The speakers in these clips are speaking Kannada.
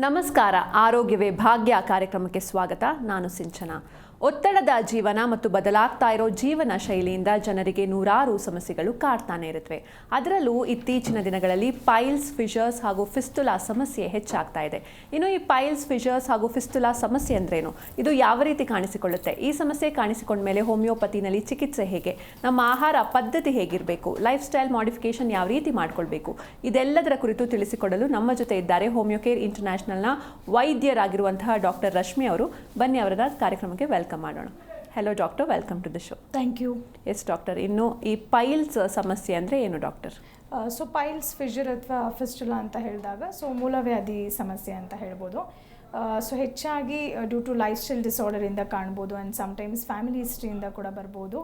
ನಮಸ್ಕಾರ. ಆರೋಗ್ಯವೇ ಭಾಗ್ಯ ಕಾರ್ಯಕ್ರಮಕ್ಕೆ ಸ್ವಾಗತ. ನಾನು ಸಿಂಚನ. ಒತ್ತಡದ ಜೀವನ ಮತ್ತು ಬದಲಾಗ್ತಾ ಇರೋ ಜೀವನ ಶೈಲಿಯಿಂದ ಜನರಿಗೆ ನೂರಾರು ಸಮಸ್ಯೆಗಳು ಕಾಡ್ತಾನೆ ಇರುತ್ತವೆ ಅದರಲ್ಲೂ ಇತ್ತೀಚಿನ ದಿನಗಳಲ್ಲಿ ಪೈಲ್ಸ್ ಫಿಶರ್ಸ್ ಹಾಗೂ ಫಿಸ್ತುಲಾ ಸಮಸ್ಯೆ ಹೆಚ್ಚಾಗ್ತಾ ಇದೆ. ಇನ್ನು ಈ ಪೈಲ್ಸ್ ಫಿಶರ್ಸ್ ಹಾಗೂ ಫಿಸ್ತುಲಾ ಸಮಸ್ಯೆ ಅಂದ್ರೇನು? ಇದು ಯಾವ ರೀತಿ ಕಾಣಿಸಿಕೊಳ್ಳುತ್ತೆ? ಈ ಸಮಸ್ಯೆ ಕಾಣಿಸಿಕೊಂಡ ಮೇಲೆ ಹೋಮಿಯೋಪತಿನಲ್ಲಿ ಚಿಕಿತ್ಸೆ ಹೇಗೆ? ನಮ್ಮ ಆಹಾರ ಪದ್ಧತಿ ಹೇಗಿರಬೇಕು? ಲೈಫ್ ಸ್ಟೈಲ್ ಮಾಡಿಫಿಕೇಶನ್ ಯಾವ ರೀತಿ ಮಾಡ್ಕೊಳ್ಬೇಕು? ಇದೆಲ್ಲದರ ಕುರಿತು ತಿಳಿಸಿಕೊಡಲು ನಮ್ಮ ಜೊತೆ ಇದ್ದಾರೆ ಹೋಮಿಯೋಕೇರ್ ಇಂಟರ್ನ್ಯಾಷನಲ್ನ ವೈದ್ಯರಾಗಿರುವಂತಹ ಡಾಕ್ಟರ್ ರಶ್ಮಿ ಅವರು. ಬನ್ನಿ ಅವರ ಕಾರ್ಯಕ್ರಮಕ್ಕೆ ವೆಲ್ಕಮ್. ಮಾಡೋಣ. Hello doctor welcome to the show thank you yes doctor ಇನ್ನು ಈ ಪೈಲ್ಸ್ ಸಮಸ್ಯೆ ಅಂದರೆ ಏನು ಡಾಕ್ಟರ್ ಸೊ ಪೈಲ್ಸ್ ಫಿಜರ್ ಅಥವಾ ಫಿಸ್ಟುಲಾ ಅಂತ ಹೇಳಿದಾಗ ಸೊ ಮೂಲವ್ಯಾಧಿ ಸಮಸ್ಯೆ ಅಂತ ಹೇಳ್ಬೋದು. ಸೊ ಹೆಚ್ಚಾಗಿ ಡ್ಯೂ ಟು ಲೈಫ್ ಸ್ಟೈಲ್ ಡಿಸಾರ್ಡರಿಂದ ಕಾಣ್ಬೋದು ಆ್ಯಂಡ್ ಸಮ್ಟೈಮ್ಸ್ ಫ್ಯಾಮಿಲಿ ಹಿಸ್ಟ್ರಿಯಿಂದ ಕೂಡ ಬರ್ಬೋದು.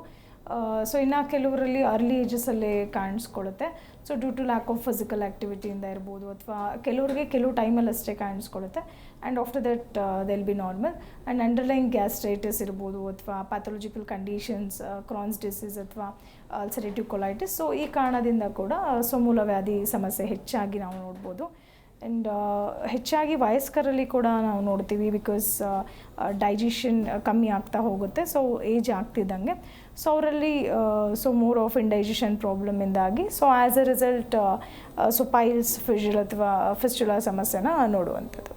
ಸೊ ಇನ್ನು ಕೆಲವರಲ್ಲಿ ಅರ್ಲಿ ಏಜಸ್ಸಲ್ಲೇ ಕಾಣಿಸ್ಕೊಳ್ಳುತ್ತೆ so due to lack of physical ಆ್ಯಕ್ಟಿವಿಟಿಯಿಂದ ಇರ್ಬೋದು ಅಥವಾ ಕೆಲವರಿಗೆ ಕೆಲವು ಟೈಮಲ್ಲಿ ಅಷ್ಟೇ ಕಾಣಿಸ್ಕೊಳ್ಳುತ್ತೆ and after that they'll be normal and underline gastritis ಇರ್ಬೋದು ಅಥವಾ ಪ್ಯಾಥೊಲಜಿಕಲ್ ಕಂಡೀಷನ್ಸ್ ಕ್ರಾನ್ಸ್ ಡಿಸೀಸ್ ಅಥವಾ ಅಲ್ಸರೇಟಿವ್ ಕೊಲೈಟಿಸ್ ಸೊ ಈ ಕಾರಣದಿಂದ ಕೂಡ ಸೊ ಮೂಲವ್ಯಾಧಿ ಸಮಸ್ಯೆ ಹೆಚ್ಚಾಗಿ ನಾವು ನೋಡ್ಬೋದು. ಆ್ಯಂಡ್ ಹೆಚ್ಚಾಗಿ ವಯಸ್ಕರಲ್ಲಿ ಕೂಡ ನಾವು ನೋಡ್ತೀವಿ ಬಿಕಾಸ್ ಡೈಜೆಷನ್ ಕಮ್ಮಿ ಆಗ್ತಾ ಹೋಗುತ್ತೆ. ಸೊ ಏಜ್ ಆಗ್ತಿದ್ದಂಗೆ. ಸೊ ಅವರಲ್ಲಿ so more of indigestion ಪ್ರಾಬ್ಲಮಿಂದಾಗಿ so as a result so piles fissure ಅಥವಾ ಫಿಸ್ಟುಲಾ ಸಮಸ್ಯೆನ ನೋಡುವಂಥದ್ದು.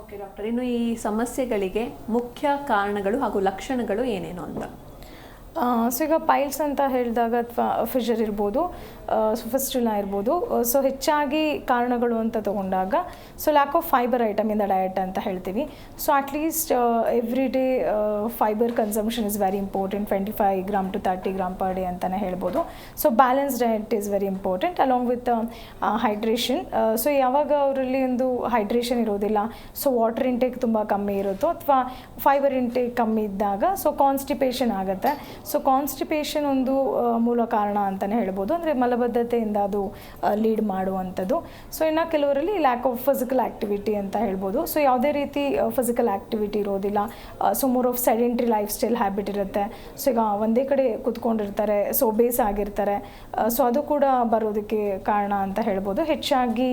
ಓಕೆ ಡಾಕ್ಟರ್ ಇನ್ನು ಈ ಸಮಸ್ಯೆಗಳಿಗೆ ಮುಖ್ಯ ಕಾರಣಗಳು ಹಾಗೂ ಲಕ್ಷಣಗಳು ಏನೇನು ಅಂತ? ಸೊ ಈಗ ಪೈಲ್ಸ್ ಅಂತ ಹೇಳಿದಾಗ ಅಥವಾ ಫಿಜರ್ ಇರ್ಬೋದು ಫಿಸ್ಟುಲಾ ಇರ್ಬೋದು ಸೊ ಹೆಚ್ಚಾಗಿ ಕಾರಣಗಳು ಅಂತ ತಗೊಂಡಾಗ, so lack of fiber item in the diet ಅಂತ ಹೇಳ್ತೀವಿ. So at least every day fiber consumption is very important twenty five gram to thirty gram per day ಅಂತಲೇ ಹೇಳ್ಬೋದು. So balance diet is very important along with hydration so ಯಾವಾಗ ಅವರಲ್ಲಿ ಒಂದು ಹೈಡ್ರೇಷನ್ ಇರೋದಿಲ್ಲ ಸೊ ವಾಟರ್ ಇಂಟೇಕ್ ತುಂಬ ಕಮ್ಮಿ ಇರುತ್ತೋ ಅಥವಾ ಫೈಬರ್ ಇಂಟೇಕ್ ಕಮ್ಮಿ ಇದ್ದಾಗ ಸೊ ಕಾನ್ಸ್ಟಿಪೇಷನ್ ಆಗುತ್ತೆ. ಸೊ ಕಾನ್ಸ್ಟಿಪೇಷನ್ ಒಂದು ಮೂಲ ಕಾರಣ ಅಂತಲೇ ಹೇಳ್ಬೋದು. ಅಂದರೆ ಮಲಬದ್ಧತೆಯಿಂದ ಅದು ಲೀಡ್ ಮಾಡುವಂಥದ್ದು. ಸೊ ಇನ್ನು ಕೆಲವರಲ್ಲಿ ಲ್ಯಾಕ್ ಆಫ್ ಫಿಸಿಕಲ್ ಆ್ಯಕ್ಟಿವಿಟಿ ಅಂತ ಹೇಳ್ಬೋದು. ಸೊ ಯಾವುದೇ ರೀತಿ ಫಿಸಿಕಲ್ ಆ್ಯಕ್ಟಿವಿಟಿ ಇರೋದಿಲ್ಲ. So more of sedentary lifestyle habit ಇರುತ್ತೆ. ಸೊ ಈಗ ಒಂದೇ ಕಡೆ ಕೂತ್ಕೊಂಡಿರ್ತಾರೆ ಸೊ ಬೇಸ್ ಆಗಿರ್ತಾರೆ. ಸೊ ಅದು ಕೂಡ ಬರೋದಕ್ಕೆ ಕಾರಣ ಅಂತ ಹೇಳ್ಬೋದು. ಹೆಚ್ಚಾಗಿ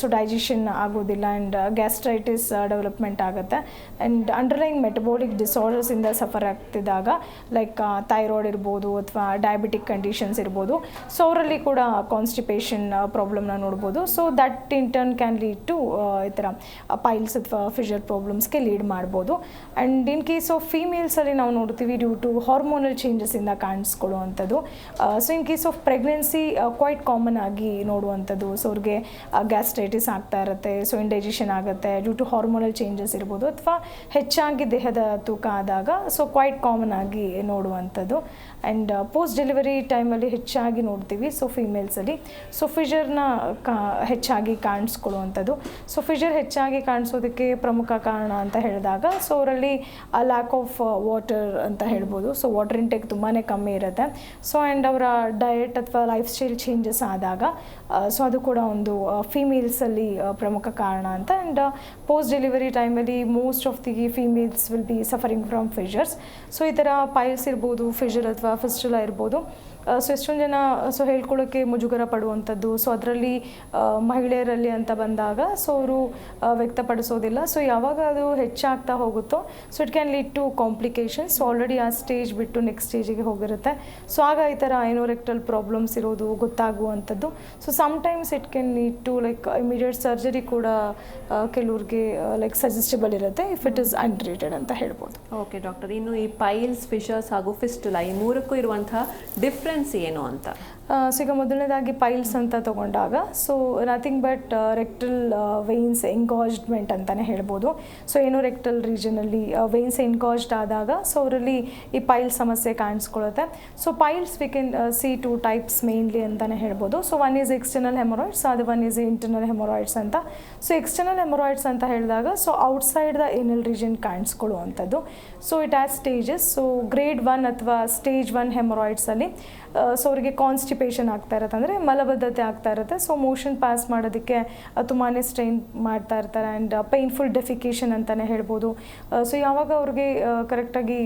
ಸೊ ಡೈಜೆಷನ್ ಆಗೋದಿಲ್ಲ ಆ್ಯಂಡ್ ಗ್ಯಾಸ್ಟ್ರೈಟಿಸ್ ಡೆವಲಪ್ಮೆಂಟ್ ಆಗುತ್ತೆ. ಆ್ಯಂಡ್ ಅಂಡರ್ಲೈನ್ ಮೆಟಬಾಲಿಕ್ ಡಿಸಾರ್ಡರ್ಸಿಂದ ಸಫರ್ ಆಗ್ತಿದ್ದಾಗ ಲೈಕ್ ಥೈರಾಯ್ಡ್ ಇರ್ಬೋದು ಅಥವಾ ಡಯಾಬಿಟಿಕ್ ಕಂಡೀಷನ್ಸ್ ಇರ್ಬೋದು. ಸೊ ಅವರಲ್ಲಿ ಕೂಡ ಕಾನ್ಸ್ಟಿಪೇಷನ್ ಪ್ರಾಬ್ಲಮ್ನ ನೋಡ್ಬೋದು. So that in turn can lead to ಈ ಥರ ಪೈಲ್ಸ್ ಅಥವಾ ಫಿಶರ್ ಪ್ರಾಬ್ಲಮ್ಸ್ಗೆ ಲೀಡ್ ಮಾಡ್ಬೋದು. ಆ್ಯಂಡ್ ಇನ್ ಕೇಸ್ ಆಫ್ ಫೀಮೇಲ್ಸಲ್ಲಿ ನಾವು ನೋಡ್ತೀವಿ ಡ್ಯೂ ಟು ಹಾರ್ಮೋನಲ್ ಚೇಂಜಸ್ಸಿಂದ ಕಾಣಿಸ್ಕೊಳ್ಳುವಂಥದ್ದು. So in case of pregnancy quite common ಆಗಿ ನೋಡುವಂಥದ್ದು. ಸೊ ಅವ್ರಿಗೆ ಗ್ಯಾಸ್ಟ್ರೈಟಿಸ್ ಆಗ್ತಾ ಇರುತ್ತೆ ಸೊ ಇಂಡೈಜೆಷನ್ ಆಗುತ್ತೆ ಡ್ಯೂ ಟು ಹಾರ್ಮೋನಲ್ ಚೇಂಜಸ್ ಇರ್ಬೋದು. ಅಥವಾ ಹೆಚ್ಚಾಗಿ ದೇಹದ ತೂಕ ಆದಾಗ ಸೊ ಕ್ವೈಟ್ ಕಾಮನ್ ಆಗಿ ನೋಡುವಂಥದ್ದು ಆ್ಯಂಡ್ ಪೋಸ್ಟ್ ಡೆಲಿವರಿ ಟೈಮಲ್ಲಿ ಹೆಚ್ಚಾಗಿ ನೋಡ್ತೀವಿ ಸೊ ಫೀಮೇಲ್ಸಲ್ಲಿ ಸೊ ಫಿಜರ್ನ ಕಾ, ಹೆಚ್ಚಾಗಿ ಕಾಣಿಸ್ಕೊಳ್ಳುವಂಥದ್ದು. ಸೊ ಫಿಜರ್ ಹೆಚ್ಚಾಗಿ ಕಾಣಿಸೋದಕ್ಕೆ ಪ್ರಮುಖ ಕಾರಣ ಅಂತ ಹೇಳಿದಾಗ ಸೊ ಅವರಲ್ಲಿ ಲ್ಯಾಕ್ ಆಫ್ ವಾಟರ್ ಅಂತ ಹೇಳ್ಬೋದು. ಸೊ ವಾಟರ್ ಇಂಟೇಕ್ ತುಂಬಾ ಕಮ್ಮಿ ಇರುತ್ತೆ. ಸೊ ಆ್ಯಂಡ್ ಅವರ ಡಯಟ್ ಅಥವಾ ಲೈಫ್ ಸ್ಟೈಲ್ ಚೇಂಜಸ್ ಆದಾಗ ಸೊ ಅದು ಕೂಡ ಒಂದು ಫೀಮೇಲ್ಸಲ್ಲಿ ಪ್ರಮುಖ ಕಾರಣ ಅಂತ. ಆ್ಯಂಡ್ ಪೋಸ್ಟ್ ಡೆಲಿವರಿ ಟೈಮಲ್ಲಿ most of the females will be suffering from fissures so ಈ ಥರ ಪೈಲ್ಸ್ ಇರ್ಬೋದು ಫಿಜರ್ ಅಥವಾ ಫಿಸ್ಟುಲಾ ಇರ್ಬೋದು. ಸೊ ಎಷ್ಟೊಂದು ಜನ ಸೊ ಹೇಳ್ಕೊಳ್ಳೋಕ್ಕೆ ಮುಜುಗರ ಪಡುವಂಥದ್ದು. ಸೊ ಅದರಲ್ಲಿ ಮಹಿಳೆಯರಲ್ಲಿ ಅಂತ ಬಂದಾಗ ಸೊ ಅವರು ವ್ಯಕ್ತಪಡಿಸೋದಿಲ್ಲ. ಸೊ ಯಾವಾಗ ಅದು ಹೆಚ್ಚಾಗ್ತಾ ಹೋಗುತ್ತೋ so it can lead to complications so already ಆ ಸ್ಟೇಜ್ ಬಿಟ್ಟು ನೆಕ್ಸ್ಟ್ ಸ್ಟೇಜಿಗೆ ಹೋಗಿರುತ್ತೆ. ಸೊ ಆಗ ಈ ಥರ ಐನೋರೆಕ್ಟಲ್ ಪ್ರಾಬ್ಲಮ್ಸ್ ಇರೋದು ಗೊತ್ತಾಗುವಂಥದ್ದು. So sometimes it can lead to like immediate surgery ಕೂಡ ಕೆಲವ್ರಿಗೆ ಲೈಕ್ ಸಜೆಸ್ಟಬಲ್ ಇರುತ್ತೆ ಇಫ್ ಇಟ್ ಇಸ್ ಅನ್ಟ್ರೀಟೆಡ್ ಅಂತ ಹೇಳ್ಬೋದು. ಓಕೆ ಡಾಕ್ಟರ್ ಇನ್ನು ಈ ಪೈಲ್ಸ್ ಫಿಶರ್ಸ್ ಹಾಗೂ ಫಿಸ್ಟುಲಾ ಈ ಮೂರಕ್ಕೂ ಇರುವಂತಹ ಡಿಫ್ರೆನ್ಸ್ ಏನು ಅಂತ? ಸೊ ಈಗ ಮೊದಲನೇದಾಗಿ ಪೈಲ್ಸ್ ಅಂತ ತಗೊಂಡಾಗ so nothing but rectal veins engorgement ಅಂತಲೇ ಹೇಳ್ಬೋದು. ಸೊ ಏನು ರೆಕ್ಟಲ್ ರೀಜನಲ್ಲಿ ವೆಯ್ನ್ಸ್ ಎನ್ಕಾಜ್ಡ್ ಆದಾಗ ಸೊ ಅವರಲ್ಲಿ ಈ ಪೈಲ್ ಸಮಸ್ಯೆ ಕಾಣಿಸ್ಕೊಳ್ಳುತ್ತೆ. So piles we can see two types mainly ಅಂತಲೇ ಹೇಳ್ಬೋದು. So one is external hemorrhoids ಅದು ಒನ್ ಈಸ್ ಇಂಟರ್ನಲ್ ಹೆಮೊರಾಯ್ಡ್ಸ್ ಅಂತ. ಸೊ ಎಕ್ಸ್ಟರ್ನಲ್ ಹೆಮೊರಾಯ್ಡ್ಸ್ ಅಂತ ಹೇಳಿದಾಗ so outside the anal region ಕಾಣಿಸ್ಕೊಳ್ಳುವಂಥದ್ದು. So it has stages so grade one ಅಥವಾ ಸ್ಟೇಜ್ ಒನ್ ಹೆಮೊರಾಯ್ಡ್ಸಲ್ಲಿ ಸೊ ಅವರಿಗೆ ಕಾನ್ಸ್ಟಿಪೇಷನ್ ಕಾನ್ಸ್ಟಿಪೇಷನ್ ಆಗ್ತಾ ಇರುತ್ತೆ ಅಂದರೆ ಮಲಬದ್ಧತೆ ಆಗ್ತಾ ಇರುತ್ತೆ. ಸೊ ಮೋಷನ್ ಪಾಸ್ ಮಾಡೋದಕ್ಕೆ ತುಂಬಾ ಸ್ಟ್ರೈನ್ ಮಾಡ್ತಾ ಇರ್ತಾರೆ ಆ್ಯಂಡ್ ಪೇನ್ಫುಲ್ ಡೆಫಿಕೇಷನ್ ಅಂತಲೇ ಹೇಳ್ಬೋದು. ಸೊ ಯಾವಾಗ ಅವ್ರಿಗೆ ಕರೆಕ್ಟಾಗಿ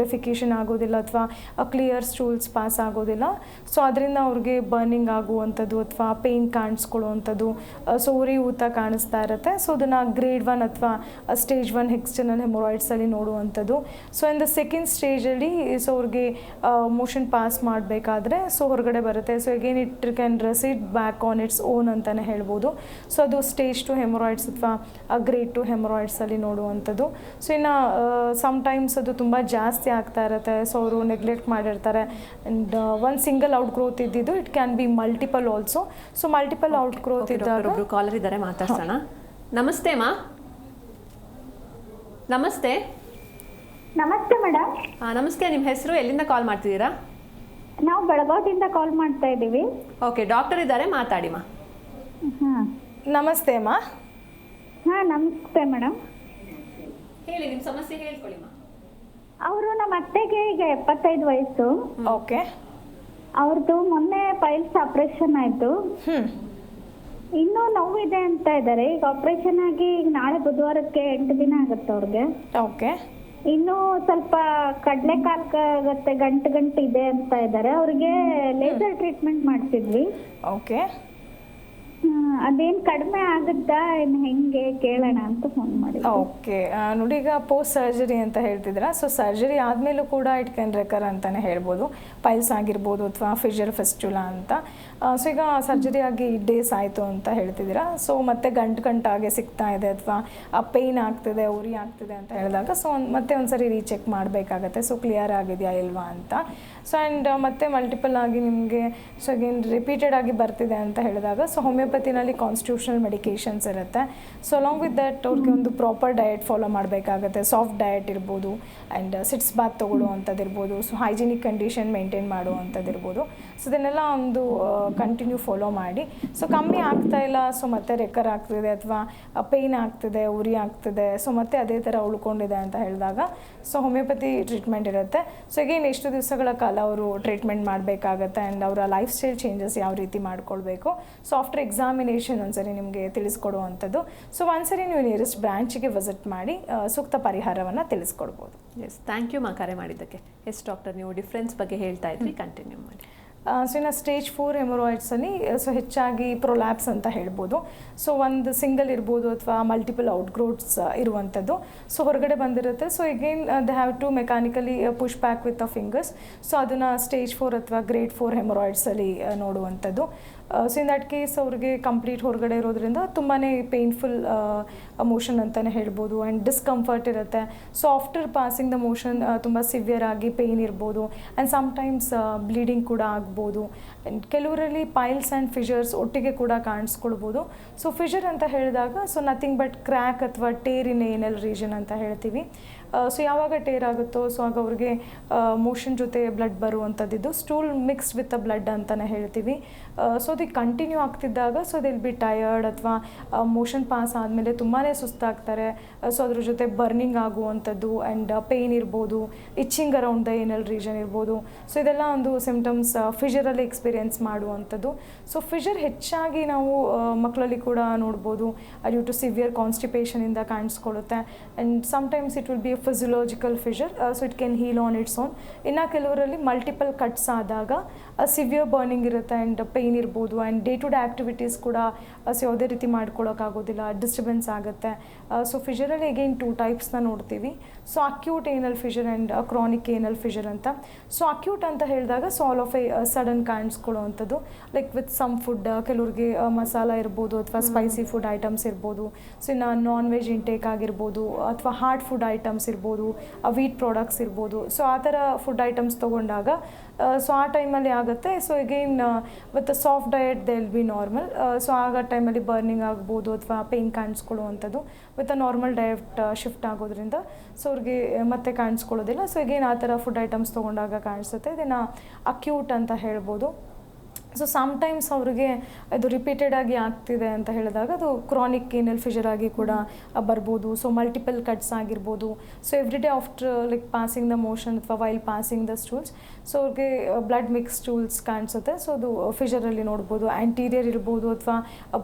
ಡೆಫಿಕೇಷನ್ ಆಗೋದಿಲ್ಲ ಅಥವಾ ಕ್ಲಿಯರ್ ಸ್ಟೂಲ್ಸ್ ಪಾಸ್ ಆಗೋದಿಲ್ಲ. ಸೊ ಅದರಿಂದ ಅವ್ರಿಗೆ ಬರ್ನಿಂಗ್ ಆಗುವಂಥದ್ದು ಅಥವಾ ಪೇಯ್ನ್ ಕಾಣಿಸ್ಕೊಳ್ಳುವಂಥದ್ದು ಸೊ ಉರಿ ಊತ ಕಾಣಿಸ್ತಾ ಇರುತ್ತೆ. ಸೊ ಅದನ್ನು ಗ್ರೇಡ್ ಒನ್ ಅಥವಾ ಸ್ಟೇಜ್ ಒನ್ ಎಕ್ಸ್ಟರ್ನಲ್ ಹೆಮೊರಾಯ್ಡ್ಸಲ್ಲಿ ನೋಡುವಂಥದ್ದು. ಸೊ ಇನ್ ದ ಸೆಕೆಂಡ್ ಸ್ಟೇಜಲ್ಲಿ ಸೊ ಅವ್ರಿಗೆ ಮೋಷನ್ ಪಾಸ್ ಮಾಡಬೇಕಾದ್ರೆ ಸೊ ಹೊರಗಡೆ ಬರುತ್ತೆ. So again it can recede back on its own ಅಂತಲೇ ಹೇಳ್ಬೋದು. ಸೊ ಅದು ಸ್ಟೇಜ್ ಟು ಹೆಮರಾಯ್ಡ್ಸ್ ಅಥವಾ ಗ್ರೇಡ್ ಟು ಹೆಮರಾಯ್ಡ್ಸಲ್ಲಿ ನೋಡುವಂಥದ್ದು. ಸೊ ಇನ್ನು ಸಮ್ಟೈಮ್ಸ್ ಅದು ತುಂಬ ಜಾಸ್ತಿ ಆಗ್ತಾ ಇರುತ್ತೆ. ಸೊ ಅವರು ನೆಗ್ಲೆಕ್ಟ್ ಮಾಡಿರ್ತಾರೆ. And one single outgrowth ಇದ್ದಿದ್ದು it can be multiple also so multiple outgrowth ಇದ್ದಾಗ ಒಬ್ರು ಕಾಲರ್ ಇದ್ದಾರೆ ಮಾತಾಡ್ಸೋಣ. ನಮಸ್ತೆ ಮಾ. ನಮಸ್ತೆ. ನಮಸ್ತೆ ಮೇಡಮ್ ಆ, ನಮಸ್ತೆ ನಿಮ್ಮ ಹೆಸರು ಎಲ್ಲಿಂದ ಕಾಲ್ ಮಾಡ್ತಿದ್ದೀರಾ? ನಾವು ಬೆಳಗಾವಿಯಿಂದ ಕಾಲ್ ಮಾಡ್ತಾ ಇದ್ದೀವಿ. ಓಕೆ ಡಾಕ್ಟರ್ ಇದ್ದಾರೆ ಮಾತಾಡಿ ಮಾ. ಹಾಂ. ನಮಸ್ತೆ ಅಮ್ಮ ಹಾಂ ನಮಸ್ತೆ ಮೇಡಮ್ ಹೇಳಿ ನಿಮ್ಮ ಸಮಸ್ಯೆ ಹೇಳ್ಕೊಳ್ಳಿ ಮಾ. ಅವರು ನಮ್ಮ ಅತ್ತೆಗೆ ಈಗ ಎಪ್ಪತ್ತೈದು ವಯಸ್ಸು. ಓಕೆ ಅವ್ರದ್ದು ಮೊನ್ನೆ ಪೈಲ್ಸ್ ಆಪರೇಷನ್ ಆಯಿತು. ಹ್ಞೂ ಇನ್ನೂ ನೋವಿದೆ ಅಂತ ಇದ್ದಾರೆ. ಈಗ ಆಪರೇಷನ್ ಆಗಿ ಈಗ ನಾಳೆ ಬುಧವಾರಕ್ಕೆ ಎಂಟು ದಿನ ಆಗುತ್ತೆ ಅವ್ರಿಗೆ. ಓಕೆ ಇನ್ನೂ ಸ್ವಲ್ಪ ಕಡಲೆಕಾಲ್ ಆಗುತ್ತೆ ಗಂಟು ಗಂಟು ಇದೆ ಅಂತ ಇದ್ದಾರೆ. ಅವ್ರಿಗೆ ಲೇಸರ್ ಟ್ರೀಟ್ಮೆಂಟ್ ಮಾಡ್ತಿದ್ವಿ. ಓಕೆ ಅದೇನ್ ಕಡಿಮೆ ಆಗುತ್ತಾ ಏನು ಹೆಂಗೆ ಕೇಳೋಣ ಅಂತ ಫೋನ್ ಮಾಡಿ ಓಕೆ ನೋಡಿ ಈಗ ಪೋಸ್ಟ್ ಸರ್ಜರಿ ಅಂತ ಹೇಳ್ತಿದ್ರ ಸೊ ಸರ್ಜರಿ ಆದ್ಮೇಲೂ ಕೂಡ ಇಟ್ ಕ್ಯಾನ್ ರೆಕರ್ ಅಂತಲೇ ಹೇಳ್ಬೋದು. ಪೈಲ್ಸ್ ಆಗಿರ್ಬೋದು ಅಥವಾ ಫಿಜರ್ ಫೆಸ್ಟುಲಾ ಅಂತ. ಸೊ ಈಗ ಸರ್ಜರಿ ಆಗಿ ಡೇಸ್ ಆಯಿತು ಅಂತ ಹೇಳ್ತಿದ್ದೀರಾ? ಸೊ ಮತ್ತೆ ಗಂಟು ಗಂಟಾಗೆ ಸಿಗ್ತಾ ಇದೆ ಅಥವಾ ಪೇಯ್ನ್ ಆಗ್ತಿದೆ, ಉರಿ ಆಗ್ತಿದೆ ಅಂತ ಹೇಳಿದಾಗ ಸೊ ಮತ್ತೆ ಒಂದ್ಸರಿ ರೀಚೆಕ್ ಮಾಡಬೇಕಾಗತ್ತೆ. ಸೊ ಕ್ಲಿಯರ್ ಆಗಿದೆಯಾ ಇಲ್ವಾ ಅಂತ. ಸೊ ಆ್ಯಂಡ್ ಮತ್ತೆ ಮಲ್ಟಿಪಲ್ ಆಗಿ ನಿಮಗೆ ಸೊ ಅಗೇನ್ ರಿಪೀಟೆಡ್ ಆಗಿ ಬರ್ತಿದೆ ಅಂತ ಹೇಳಿದಾಗ ಸೊ ಹೋಮಿಯೋಪತಿನಲ್ಲಿ ಕಾನ್ಸ್ಟಿಟ್ಯೂಷನಲ್ ಮೆಡಿಕೇಷನ್ಸ್ ಇರುತ್ತೆ. ಸೊ ಅಲಾಂಗ್ ವಿತ್ ದಟ್ ಅವ್ರಿಗೆ ಒಂದು ಪ್ರಾಪರ್ ಡಯಟ್ ಫಾಲೋ ಮಾಡಬೇಕಾಗತ್ತೆ. ಸಾಫ್ಟ್ ಡಯಟ್ ಇರ್ಬೋದು ಆ್ಯಂಡ್ ಸಿಟ್ಸ್ ಬಾತ್ ತೊಗೊಳ್ಳುವಂಥದ್ದು ಇರ್ಬೋದು ಸೊ ಹೈಜಿನಿಕ್ ಕಂಡೀಷನ್ ಮೇಂಟೈನ್ ಮಾಡುವಂಥದ್ದು ಇರ್ಬೋದು ಸೊ ಇದನ್ನೆಲ್ಲ ಒಂದು ಕಂಟಿನ್ಯೂ ಫಾಲೋ ಮಾಡಿ. ಸೊ ಕಮ್ಮಿ ಆಗ್ತಾ ಇಲ್ಲ. ಸೊ ಮತ್ತೆ ರೆಕರ್ ಆಗ್ತಿದೆ ಅಥವಾ ಪೇಯ್ನ್ ಆಗ್ತಿದೆ, ಉರಿ ಆಗ್ತಿದೆ. ಸೊ ಮತ್ತೆ ಅದೇ ಥರ ಉಳ್ಕೊಂಡಿದೆ ಅಂತ ಹೇಳಿದಾಗ ಸೊ ಹೋಮಿಯೋಪತಿ ಟ್ರೀಟ್ಮೆಂಟ್ ಇರುತ್ತೆ. ಸೊ ಈಗೇನು ಎಷ್ಟು ದಿವಸಗಳ ಕಾಲ ಅವರು ಟ್ರೀಟ್ಮೆಂಟ್ ಮಾಡಬೇಕಾಗತ್ತೆ ಆ್ಯಂಡ್ ಅವರ ಲೈಫ್ ಸ್ಟೈಲ್ ಚೇಂಜಸ್ ಯಾವ ರೀತಿ ಮಾಡ್ಕೊಳ್ಬೇಕು. ಸೊ ಆಫ್ಟರ್ ಎಕ್ಸಾಮಿನೇಷನ್ ಒಂದ್ಸರಿ ನಿಮಗೆ ತಿಳಿಸ್ಕೊಡುವಂಥದ್ದು. ಸೊ ಒಂದ್ಸರಿ ನೀವು ನಿಯರೆಸ್ಟ್ ಬ್ರಾಂಚಿಗೆ ವಿಸಿಟ್ ಮಾಡಿ ಸೂಕ್ತ ಪರಿಹಾರವನ್ನು ತಿಳಿಸ್ಕೊಡ್ಬೋದು. ಎಸ್ ಥ್ಯಾಂಕ್ ಯು ಮಾ, ಕರೆ ಮಾಡಿದ್ದಕ್ಕೆ. ಎಸ್ ಡಾಕ್ಟರ್ ನೀವು ಡಿಫ್ರೆನ್ಸ್ ಬಗ್ಗೆ ಹೇಳ್ತಾ ಇದ್ರಿ ಕಂಟಿನ್ಯೂ ಮಾಡಿ. ಸೊ ಇನ್ನು ಸ್ಟೇಜ್ ಫೋರ್ ಹೆಮೊರಾಯ್ಡ್ಸಲ್ಲಿ ಸೊ ಹೆಚ್ಚಾಗಿ ಪ್ರೊಲ್ಯಾಪ್ಸ್ ಅಂತ ಹೇಳ್ಬೋದು. ಸೊ ಒಂದು ಸಿಂಗಲ್ ಇರ್ಬೋದು ಅಥವಾ ಮಲ್ಟಿಪಲ್ ಔಟ್ಗ್ರೋಟ್ಸ್ ಇರುವಂಥದ್ದು ಸೊ ಹೊರಗಡೆ ಬಂದಿರುತ್ತೆ. So again they have to mechanically push back with a fingers so ಅದನ್ನು ಸ್ಟೇಜ್ ಫೋರ್ ಅಥವಾ ಗ್ರೇಡ್ ಫೋರ್ ಹೆಮೊರಾಯ್ಡ್ಸಲ್ಲಿ ನೋಡುವಂಥದ್ದು ಸೊ ಇನ್ ದಟ್ ಕೇಸ್ ಅವ್ರಿಗೆ ಕಂಪ್ಲೀಟ್ ಹೊರಗಡೆ ಇರೋದ್ರಿಂದ ತುಂಬಾ ಪೇನ್ಫುಲ್ ಮೋಷನ್ ಅಂತಲೇ ಹೇಳ್ಬೋದು ಆ್ಯಂಡ್ ಡಿಸ್ಕಂಫರ್ಟ್ ಇರುತ್ತೆ. So after passing the motion ತುಂಬ ಸಿವಿಯರ್ ಆಗಿ ಪೇಯ್ನ್ ಇರ್ಬೋದು ಆ್ಯಂಡ್ ಸಮ್ಟೈಮ್ಸ್ ಬ್ಲೀಡಿಂಗ್ ಕೂಡ ಆಗ್ಬೋದು. ಆ್ಯಂಡ್ ಕೆಲವರಲ್ಲಿ ಪೈಲ್ಸ್ ಆ್ಯಂಡ್ ಫಿಷರ್ಸ್ ಒಟ್ಟಿಗೆ ಕೂಡ ಕಾಣಿಸ್ಕೊಳ್ಬೋದು. ಸೊ ಫಿಷರ್ ಅಂತ ಹೇಳಿದಾಗ ಸೊ ನಥಿಂಗ್ ಬಟ್ ಕ್ರ್ಯಾಕ್ ಅಥವಾ ಟೇರ್ ಇನ್ ಏನಲ್ ರೀಜನ್ ಅಂತ ಹೇಳ್ತೀವಿ. ಸೊ ಯಾವಾಗ ಟೇರ್ ಆಗುತ್ತೋ ಸೊ ಆಗ ಅವ್ರಿಗೆ ಮೋಷನ್ ಜೊತೆ blood ಬರುವಂಥದ್ದಿದ್ದು stool mixed with a blood ಅಂತಲೇ ಹೇಳ್ತೀವಿ. ಸೊ ಅದಕ್ಕೆ ಕಂಟಿನ್ಯೂ ಆಗ್ತಿದ್ದಾಗ ಸೊ ದಿಲ್ ಬಿ ಟಯರ್ಡ್ ಅಥವಾ ಮೋಷನ್ ಪಾಸ್ ಆದಮೇಲೆ ತುಂಬಾ ಸುಸ್ತಾಗ್ತಾರೆ. ಸೊ ಅದ್ರ ಜೊತೆ ಬರ್ನಿಂಗ್ ಆಗುವಂಥದ್ದು ಆ್ಯಂಡ್ ಪೇಯ್ನ್ ಇರ್ಬೋದು itching around the anal region ಇರ್ಬೋದು. ಸೊ ಇದೆಲ್ಲ ಒಂದು ಸಿಮ್ಟಮ್ಸ್ ಫಿಷರಲ್ಲಿ ಎಕ್ಸ್ಪೀರಿಯೆನ್ಸ್ ಮಾಡುವಂಥದ್ದು. ಸೊ ಫಿಷರ್ ಹೆಚ್ಚಾಗಿ ನಾವು ಮಕ್ಕಳಲ್ಲಿ ಕೂಡ ನೋಡ್ಬೋದು. ಡ್ಯೂ ಟು ಸಿವಿಯರ್ ಕಾನ್ಸ್ಟಿಪೇಷನಿಂದ ಕಾಣಿಸ್ಕೊಳ್ಳುತ್ತೆ. And sometimes it will be a physiological fissure so it can heal on its own ಇನ್ನು ಕೆಲವರಲ್ಲಿ ಮಲ್ಟಿಪಲ್ ಕಟ್ಸ್ ಆದಾಗ ಸಿವಿಯರ್ ಬರ್ನಿಂಗ್ ಇರುತ್ತೆ ಆ್ಯಂಡ್ ಪೇಯ್ನ್ ಇರ್ಬೋದು and day to day activities ಕೂಡ ಸೊ ಯಾವುದೇ ರೀತಿ ಮಾಡ್ಕೊಳ್ಳೋಕ್ಕಾಗೋದಿಲ್ಲ ಡಿಸ್ಟರ್ಬೆನ್ಸ್ ಆಗುತ್ತೆ. ಸೊ ಫಿಷರಲ್ಲಿ ಅಗೇನ್ ಟೂ ಟೈಪ್ಸ್ನ ನೋಡ್ತೀವಿ. So acute anal fissure and chronic anal fissure ಅಂತ. ಸೊ ಅಕ್ಯೂಟ್ ಅಂತ ಹೇಳಿದಾಗ so all of a sudden ಕಾಣಿಸ್ಕೊಳ್ಳುವಂಥದ್ದು like with some food ಕೆಲವ್ರಿಗೆ ಮಸಾಲ ಇರ್ಬೋದು ಅಥವಾ ಸ್ಪೈಸಿ ಫುಡ್ ಐಟಮ್ಸ್ ಇರ್ಬೋದು. ಸೊ ಇನ್ನು ನಾನ್ ವೆಜ್ ಇಂಟೇಕ್ ಆಗಿರ್ಬೋದು ಅಥವಾ ಹಾರ್ಡ್ ಫುಡ್ ಐಟಮ್ಸ್ ಇರ್ಬೋದು ವೀಟ್ ಪ್ರಾಡಕ್ಟ್ಸ್ ಇರ್ಬೋದು. ಸೊ ಆ ಥರ ಫುಡ್ ಐಟಮ್ಸ್ ತೊಗೊಂಡಾಗ ಸೊ ಆ ಟೈಮಲ್ಲಿ ಆಗುತ್ತೆ. So again with soft diet they will be normal so ಆಗ ಟೈಮಲ್ಲಿ ಬರ್ನಿಂಗ್ ಆಗ್ಬೋದು ಅಥವಾ pain ಕಾಣಿಸ್ಕೊಳ್ಳುವಂಥದ್ದು with a normal diet shift ಆಗೋದ್ರಿಂದ. ಸೊ ಅವ್ರಿಗೆ ಮತ್ತೆ ಕಾಣಿಸ್ಕೊಳ್ಳೋದಿಲ್ಲ. ಸೊ ಎಗೇನ್ ಆ ಥರ ಫುಡ್ ಐಟಮ್ಸ್ ತೊಗೊಂಡಾಗ ಕಾಣಿಸುತ್ತೆ. ಇದನ್ನು ಅಕ್ಯೂಟ್ ಅಂತ ಹೇಳ್ಬೋದು. ಸೊ ಸಮ್ಟೈಮ್ಸ್ ಅವ್ರಿಗೆ ಅದು ರಿಪೀಟೆಡ್ ಆಗಿ ಆಗ್ತಿದೆ ಅಂತ ಹೇಳಿದಾಗ ಅದು ಕ್ರಾನಿಕ್ ಏನಲ್ ಫಿಜರ್ ಆಗಿ ಕೂಡ ಬರ್ಬೋದು. ಸೊ ಮಲ್ಟಿಪಲ್ ಕಟ್ಸ್ ಆಗಿರ್ಬೋದು. So every day after like passing the motion ಅಥವಾ while passing the stools so ಅವ್ರಿಗೆ ಬ್ಲಡ್ ಮಿಕ್ಸ್ ಸ್ಟೂಲ್ಸ್ ಕಾಣಿಸುತ್ತೆ. ಸೊ ಅದು ಫಿಜರಲ್ಲಿ ನೋಡ್ಬೋದು. ಆ್ಯಂಟೀರಿಯರ್ ಇರ್ಬೋದು ಅಥವಾ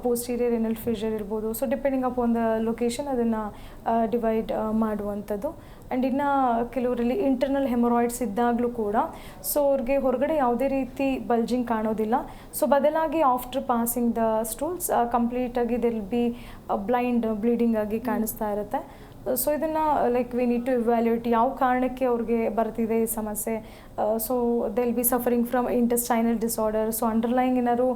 ಪೋಸ್ಟೀರಿಯರ್ ಏನಲ್ ಫಿಜರ್ ಇರ್ಬೋದು. So depending upon the location ಅದನ್ನು ಡಿವೈಡ್ ಮಾಡುವಂಥದ್ದು. ಆ್ಯಂಡ್ ಇನ್ನು ಕೆಲವರಲ್ಲಿ ಇಂಟರ್ನಲ್ ಹೆಮೊರಾಯ್ಡ್ಸ್ ಇದ್ದಾಗಲೂ ಕೂಡ. ಸೊ ಅವ್ರಿಗೆ ಹೊರಗಡೆ ಯಾವುದೇ ರೀತಿ ಬಲ್ಜಿಂಗ್ ಕಾಣೋದಿಲ್ಲ. ಸೊ ಬದಲಾಗಿ ಆಫ್ಟರ್ ಪಾಸಿಂಗ್ ದ ಸ್ಟೂಲ್ಸ್ ಕಂಪ್ಲೀಟಾಗಿ ದಿಲ್ ಬಿ ಬ್ಲೈಂಡ್ ಬ್ಲೀಡಿಂಗ್ ಆಗಿ ಕಾಣಿಸ್ತಾ ಇರುತ್ತೆ. ಸೊ ಇದನ್ನು like we need to evaluate ಯಾವ ಕಾರಣಕ್ಕೆ ಅವ್ರಿಗೆ ಬರ್ತಿದೆ ಈ ಸಮಸ್ಯೆ. So they'll be suffering from intestinal disorder so underline ಏನಾದ್ರು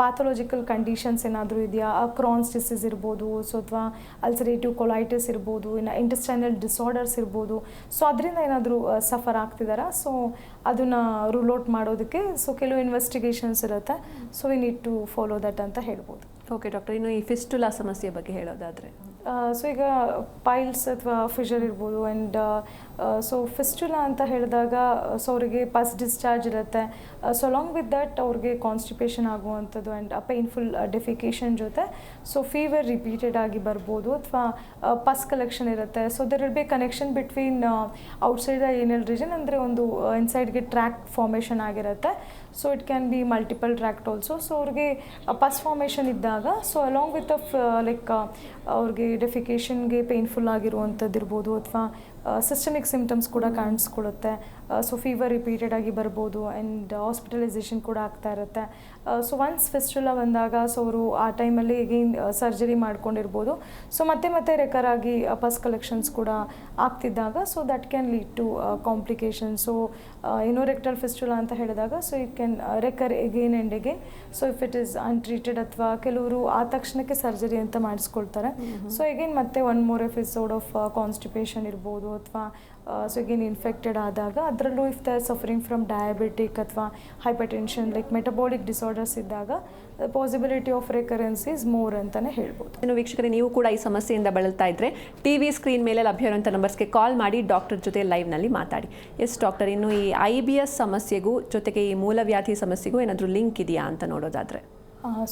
ಪ್ಯಾಥೊಲಾಜಿಕಲ್ ಕಂಡೀಷನ್ಸ್ ಏನಾದರೂ ಇದೆಯಾ? ಆ ಕ್ರಾನ್ಸ್ ಡಿಸೀಸ್ ಇರ್ಬೋದು ಸೊ ಅಥವಾ ಅಲ್ಸರೇಟಿವ್ ಕೊಲೈಟಿಸ್ ಇರ್ಬೋದು, ಇನ್ನು ಇಂಟೆಸ್ಟೈನಲ್ ಡಿಸಾರ್ಡರ್ಸ್ ಇರ್ಬೋದು. ಸೊ ಅದರಿಂದ ಏನಾದರೂ ಸಫರ್ ಆಗ್ತಿದ್ದಾರಾ ಸೊ ಅದನ್ನು ರೂಲ್ ಔಟ್ ಮಾಡೋದಕ್ಕೆ ಸೊ ಕೆಲವು ಇನ್ವೆಸ್ಟಿಗೇಷನ್ಸ್ ಇರುತ್ತೆ. So we need to follow that ಅಂತ ಹೇಳ್ಬೋದು. ಓಕೆ ಡಾಕ್ಟರ್ ಇನ್ನು ಈ ಫಿಸ್ಟುಲಾ ಸಮಸ್ಯೆ ಬಗ್ಗೆ ಹೇಳೋದಾದರೆ. ಸೊ ಈಗ ಪೈಲ್ಸ್ ಅಥವಾ ಫಿಶರ್ ಇರ್ಬೋದು ಆ್ಯಂಡ್ ಸೊ ಫಿಸ್ಟುಲಾ ಅಂತ ಹೇಳಿದಾಗ ಸೊ ಅವರಿಗೆ ಪಸ್ ಡಿಸ್ಚಾರ್ಜ್ ಇರುತ್ತೆ. ಸೊ ಲಾಂಗ್ ವಿತ್ ದಟ್ ಅವ್ರಿಗೆ ಕಾನ್ಸ್ಟಿಪೇಷನ್ ಆಗುವಂಥದ್ದು ಆ್ಯಂಡ್ ಪೈನ್ಫುಲ್ ಡೆಫಿಕೇಷನ್ ಜೊತೆ ಸೊ ಫೀವರ್ ರಿಪೀಟೆಡ್ ಆಗಿ ಬರ್ಬೋದು ಅಥವಾ ಪಸ್ ಕಲೆಕ್ಷನ್ ಇರುತ್ತೆ. So there'll be connection between outside the anal region ಅಂದರೆ ಒಂದು ಇನ್ಸೈಡ್ಗೆ ಟ್ರ್ಯಾಕ್ ಫಾರ್ಮೇಷನ್ ಆಗಿರುತ್ತೆ. So it can be multiple tract also so ಅವ್ರಿಗೆ ಪಸ್ ಫಾರ್ಮೇಷನ್ ಇದ್ದಾಗ so along with of like ಅವ್ರಿಗೆ ಡೆಫಿಕೇಷನ್ಗೆ ಪೇನ್ಫುಲ್ ಆಗಿರುವಂಥದ್ದು ಇರ್ಬೋದು ಅಥವಾ ಸಿಸ್ಟಮಿಕ್ ಸಿಮ್ಟಮ್ಸ್ ಕೂಡ ಕಾಣಿಸ್ಕೊಳ್ಳುತ್ತೆ. ಸೊ ಫೀವರ್ ರಿಪೀಟೆಡ್ ಆಗಿ ಬರ್ಬೋದು ಆ್ಯಂಡ್ ಹಾಸ್ಪಿಟಲೈಸೇಷನ್ ಕೂಡ ಆಗ್ತಾ ಇರುತ್ತೆ. ಸೊ ಒನ್ಸ್ ಫೆಸ್ಟುಲಾ ಬಂದಾಗ ಸೊ ಅವರು ಆ ಟೈಮಲ್ಲಿ ಎಗೈನ್ ಸರ್ಜರಿ ಮಾಡ್ಕೊಂಡಿರ್ಬೋದು. ಸೊ ಮತ್ತೆ ಮತ್ತೆ ರೆಕರ್ ಆಗಿ ಪಸ್ ಕಲೆಕ್ಷನ್ಸ್ ಕೂಡ ಆಗ್ತಿದ್ದಾಗ so that can lead to complication so anorectal fistula ಅಂತ ಹೇಳಿದಾಗ so it can recur again and again so if it is untreated ಅಥವಾ ಕೆಲವರು ಆ ತಕ್ಷಣಕ್ಕೆ ಸರ್ಜರಿ ಅಂತ ಮಾಡಿಸ್ಕೊಳ್ತಾರೆ. ಸೊ ಎಗೇನ್ ಮತ್ತೆ one more episode of constipation ಇರ್ಬೋದು ಅಥವಾ ಸೊ ಇನ್ಫೆಕ್ಟೆಡ್ ಆದಾಗ ಅದರಲ್ಲೂ if the suffering from diabetic ಅಥವಾ ಹೈಪರ್ಟೆನ್ಷನ್ ಲೈಕ್ ಮೆಟಬಾಲಿಕ್ ಡಿಸಾರ್ಡರ್ಸ್ ಇದ್ದಾಗ possibility of recurrence is more ಅಂತಲೇ ಹೇಳ್ಬೋದು. ಇನ್ನು ವೀಕ್ಷಕರೇ, ನೀವು ಕೂಡ ಈ ಸಮಸ್ಯೆಯಿಂದ ಬಳಲ್ತಾ ಇದ್ದರೆ ಟಿ ವಿ ಸ್ಕ್ರೀನ್ ಮೇಲೆ ಲಭ್ಯವಿರುವಂಥ ನಂಬರ್ಸ್ಗೆ ಕಾಲ್ ಮಾಡಿ ಡಾಕ್ಟರ್ ಜೊತೆ ಲೈವ್ನಲ್ಲಿ ಮಾತಾಡಿ. ಎಸ್ ಡಾಕ್ಟರ್ ಇನ್ನು ಈ ಐ ಬಿ ಎಸ್ ಸಮಸ್ಯೆಗೂ ಜೊತೆಗೆ ಈ ಮೂಲವ್ಯಾಧಿ ಸಮಸ್ಯೆಗೂ ಏನಾದರೂ ಲಿಂಕ್ ಇದೆಯಾ ಅಂತ ನೋಡೋದಾದರೆ.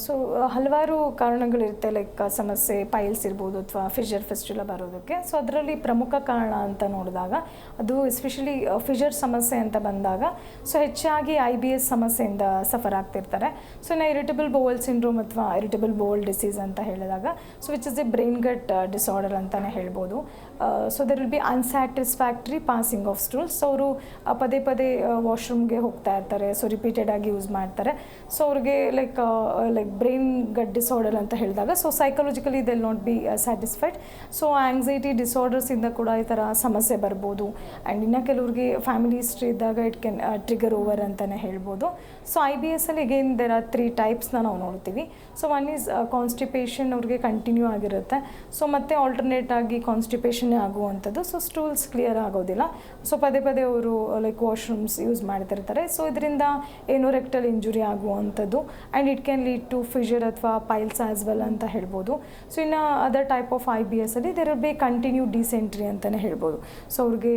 ಸೊ ಹಲವಾರು ಕಾರಣಗಳಿರುತ್ತೆ ಲೈಕ್ ಸಮಸ್ಯೆ ಪೈಲ್ಸ್ ಇರ್ಬೋದು ಅಥವಾ ಫಿಜರ್ ಫೆಸ್ಟಿವಲ್ ಬರೋದಕ್ಕೆ. ಸೊ ಅದರಲ್ಲಿ ಪ್ರಮುಖ ಕಾರಣ ಅಂತ ನೋಡಿದಾಗ, ಅದು ಎಸ್ಪೆಷಲಿ ಫಿಜರ್ ಸಮಸ್ಯೆ ಅಂತ ಬಂದಾಗ ಸೊ ಹೆಚ್ಚಾಗಿ ಐ ಬಿ ಎಸ್ ಸಮಸ್ಯೆಯಿಂದ ಸಫರ್ ಆಗ್ತಿರ್ತಾರೆ. ಸೊ ನಾ ಇರಿಟಬಲ್ ಬೋವಲ್ ಸಿಂಡ್ರೋಮ್ ಅಥವಾ ಇರಿಟಬಲ್ ಬೋವಲ್ ಡಿಸೀಸ್ ಅಂತ ಹೇಳಿದಾಗ so which is a brain gut disorder ಅಂತಲೇ ಹೇಳ್ಬೋದು. So there will be unsatisfactory passing of stools so ಅವರು ಪದೇ ಪದೇ ವಾಶ್ರೂಮ್ಗೆ ಹೋಗ್ತಾ ಇರ್ತಾರೆ ಸೊ ರಿಪೀಟೆಡ್ ಆಗಿ ಯೂಸ್ ಮಾಡ್ತಾರೆ. ಸೊ ಅವ್ರಿಗೆ like like brain gut disorder ಅಂತ ಹೇಳಿದಾಗ so psychologically they'll not be satisfied so anxiety ಡಿಸಾರ್ಡರ್ಸಿಂದ ಕೂಡ ಈ ಥರ ಸಮಸ್ಯೆ ಬರ್ಬೋದು. ಆ್ಯಂಡ್ ಇನ್ನು ಕೆಲವ್ರಿಗೆ ಫ್ಯಾಮಿಲಿ ಹಿಸ್ಟ್ರಿ ಇದ್ದಾಗ ಇಟ್ ಕೆನ್ ಟ್ರಿಗರ್ ಓವರ್ ಅಂತಲೇ ಹೇಳ್ಬೋದು. ಸೊ ಐ ಬಿ ಎಸ್ ಅಲ್ಲಿ ಅಗೇನ್ ದೇರ್ ಆರ್ ತ್ರೀ ಟೈಪ್ಸ್ನ ನಾವು ನೋಡ್ತೀವಿ. ಸೊ ಒನ್ ಈಸ್ ಕಾನ್ಸ್ಟಿಪೇಷನ್ ಅವ್ರಿಗೆ ಕಂಟಿನ್ಯೂ ಆಗಿರುತ್ತೆ. ಸೊ ಮತ್ತೆ ಆಲ್ಟರ್ನೇಟ್ ಆಗಿ ಕಾನ್ಸ್ಟಿಪೇಷನ್ ಆಗುವಂಥದ್ದು. ಸೊ ಸ್ಟೂಲ್ಸ್ ಕ್ಲಿಯರ್ ಆಗೋದಿಲ್ಲ. ಸೊ ಪದೇ ಪದೇ ಅವರು ಲೈಕ್ ವಾಶ್ರೂಮ್ಸ್ ಯೂಸ್ ಮಾಡ್ತಿರ್ತಾರೆ. ಸೊ ಇದರಿಂದ ಏನೋ ರೆಕ್ಟಲ್ ಇಂಜುರಿ ಆಗುವಂಥದ್ದು. And it can lead to fissure ಅಥವಾ ಪೈಲ್ಸ್ ಆಸ್ ವೆಲ್ ಅಂತ ಹೇಳ್ಬೋದು. ಸೊ ಇನ್ನು other type of I B S ಅಲ್ಲಿ there will be continue dysentery ಅಂತಲೇ ಹೇಳ್ಬೋದು. ಸೊ ಅವ್ರಿಗೆ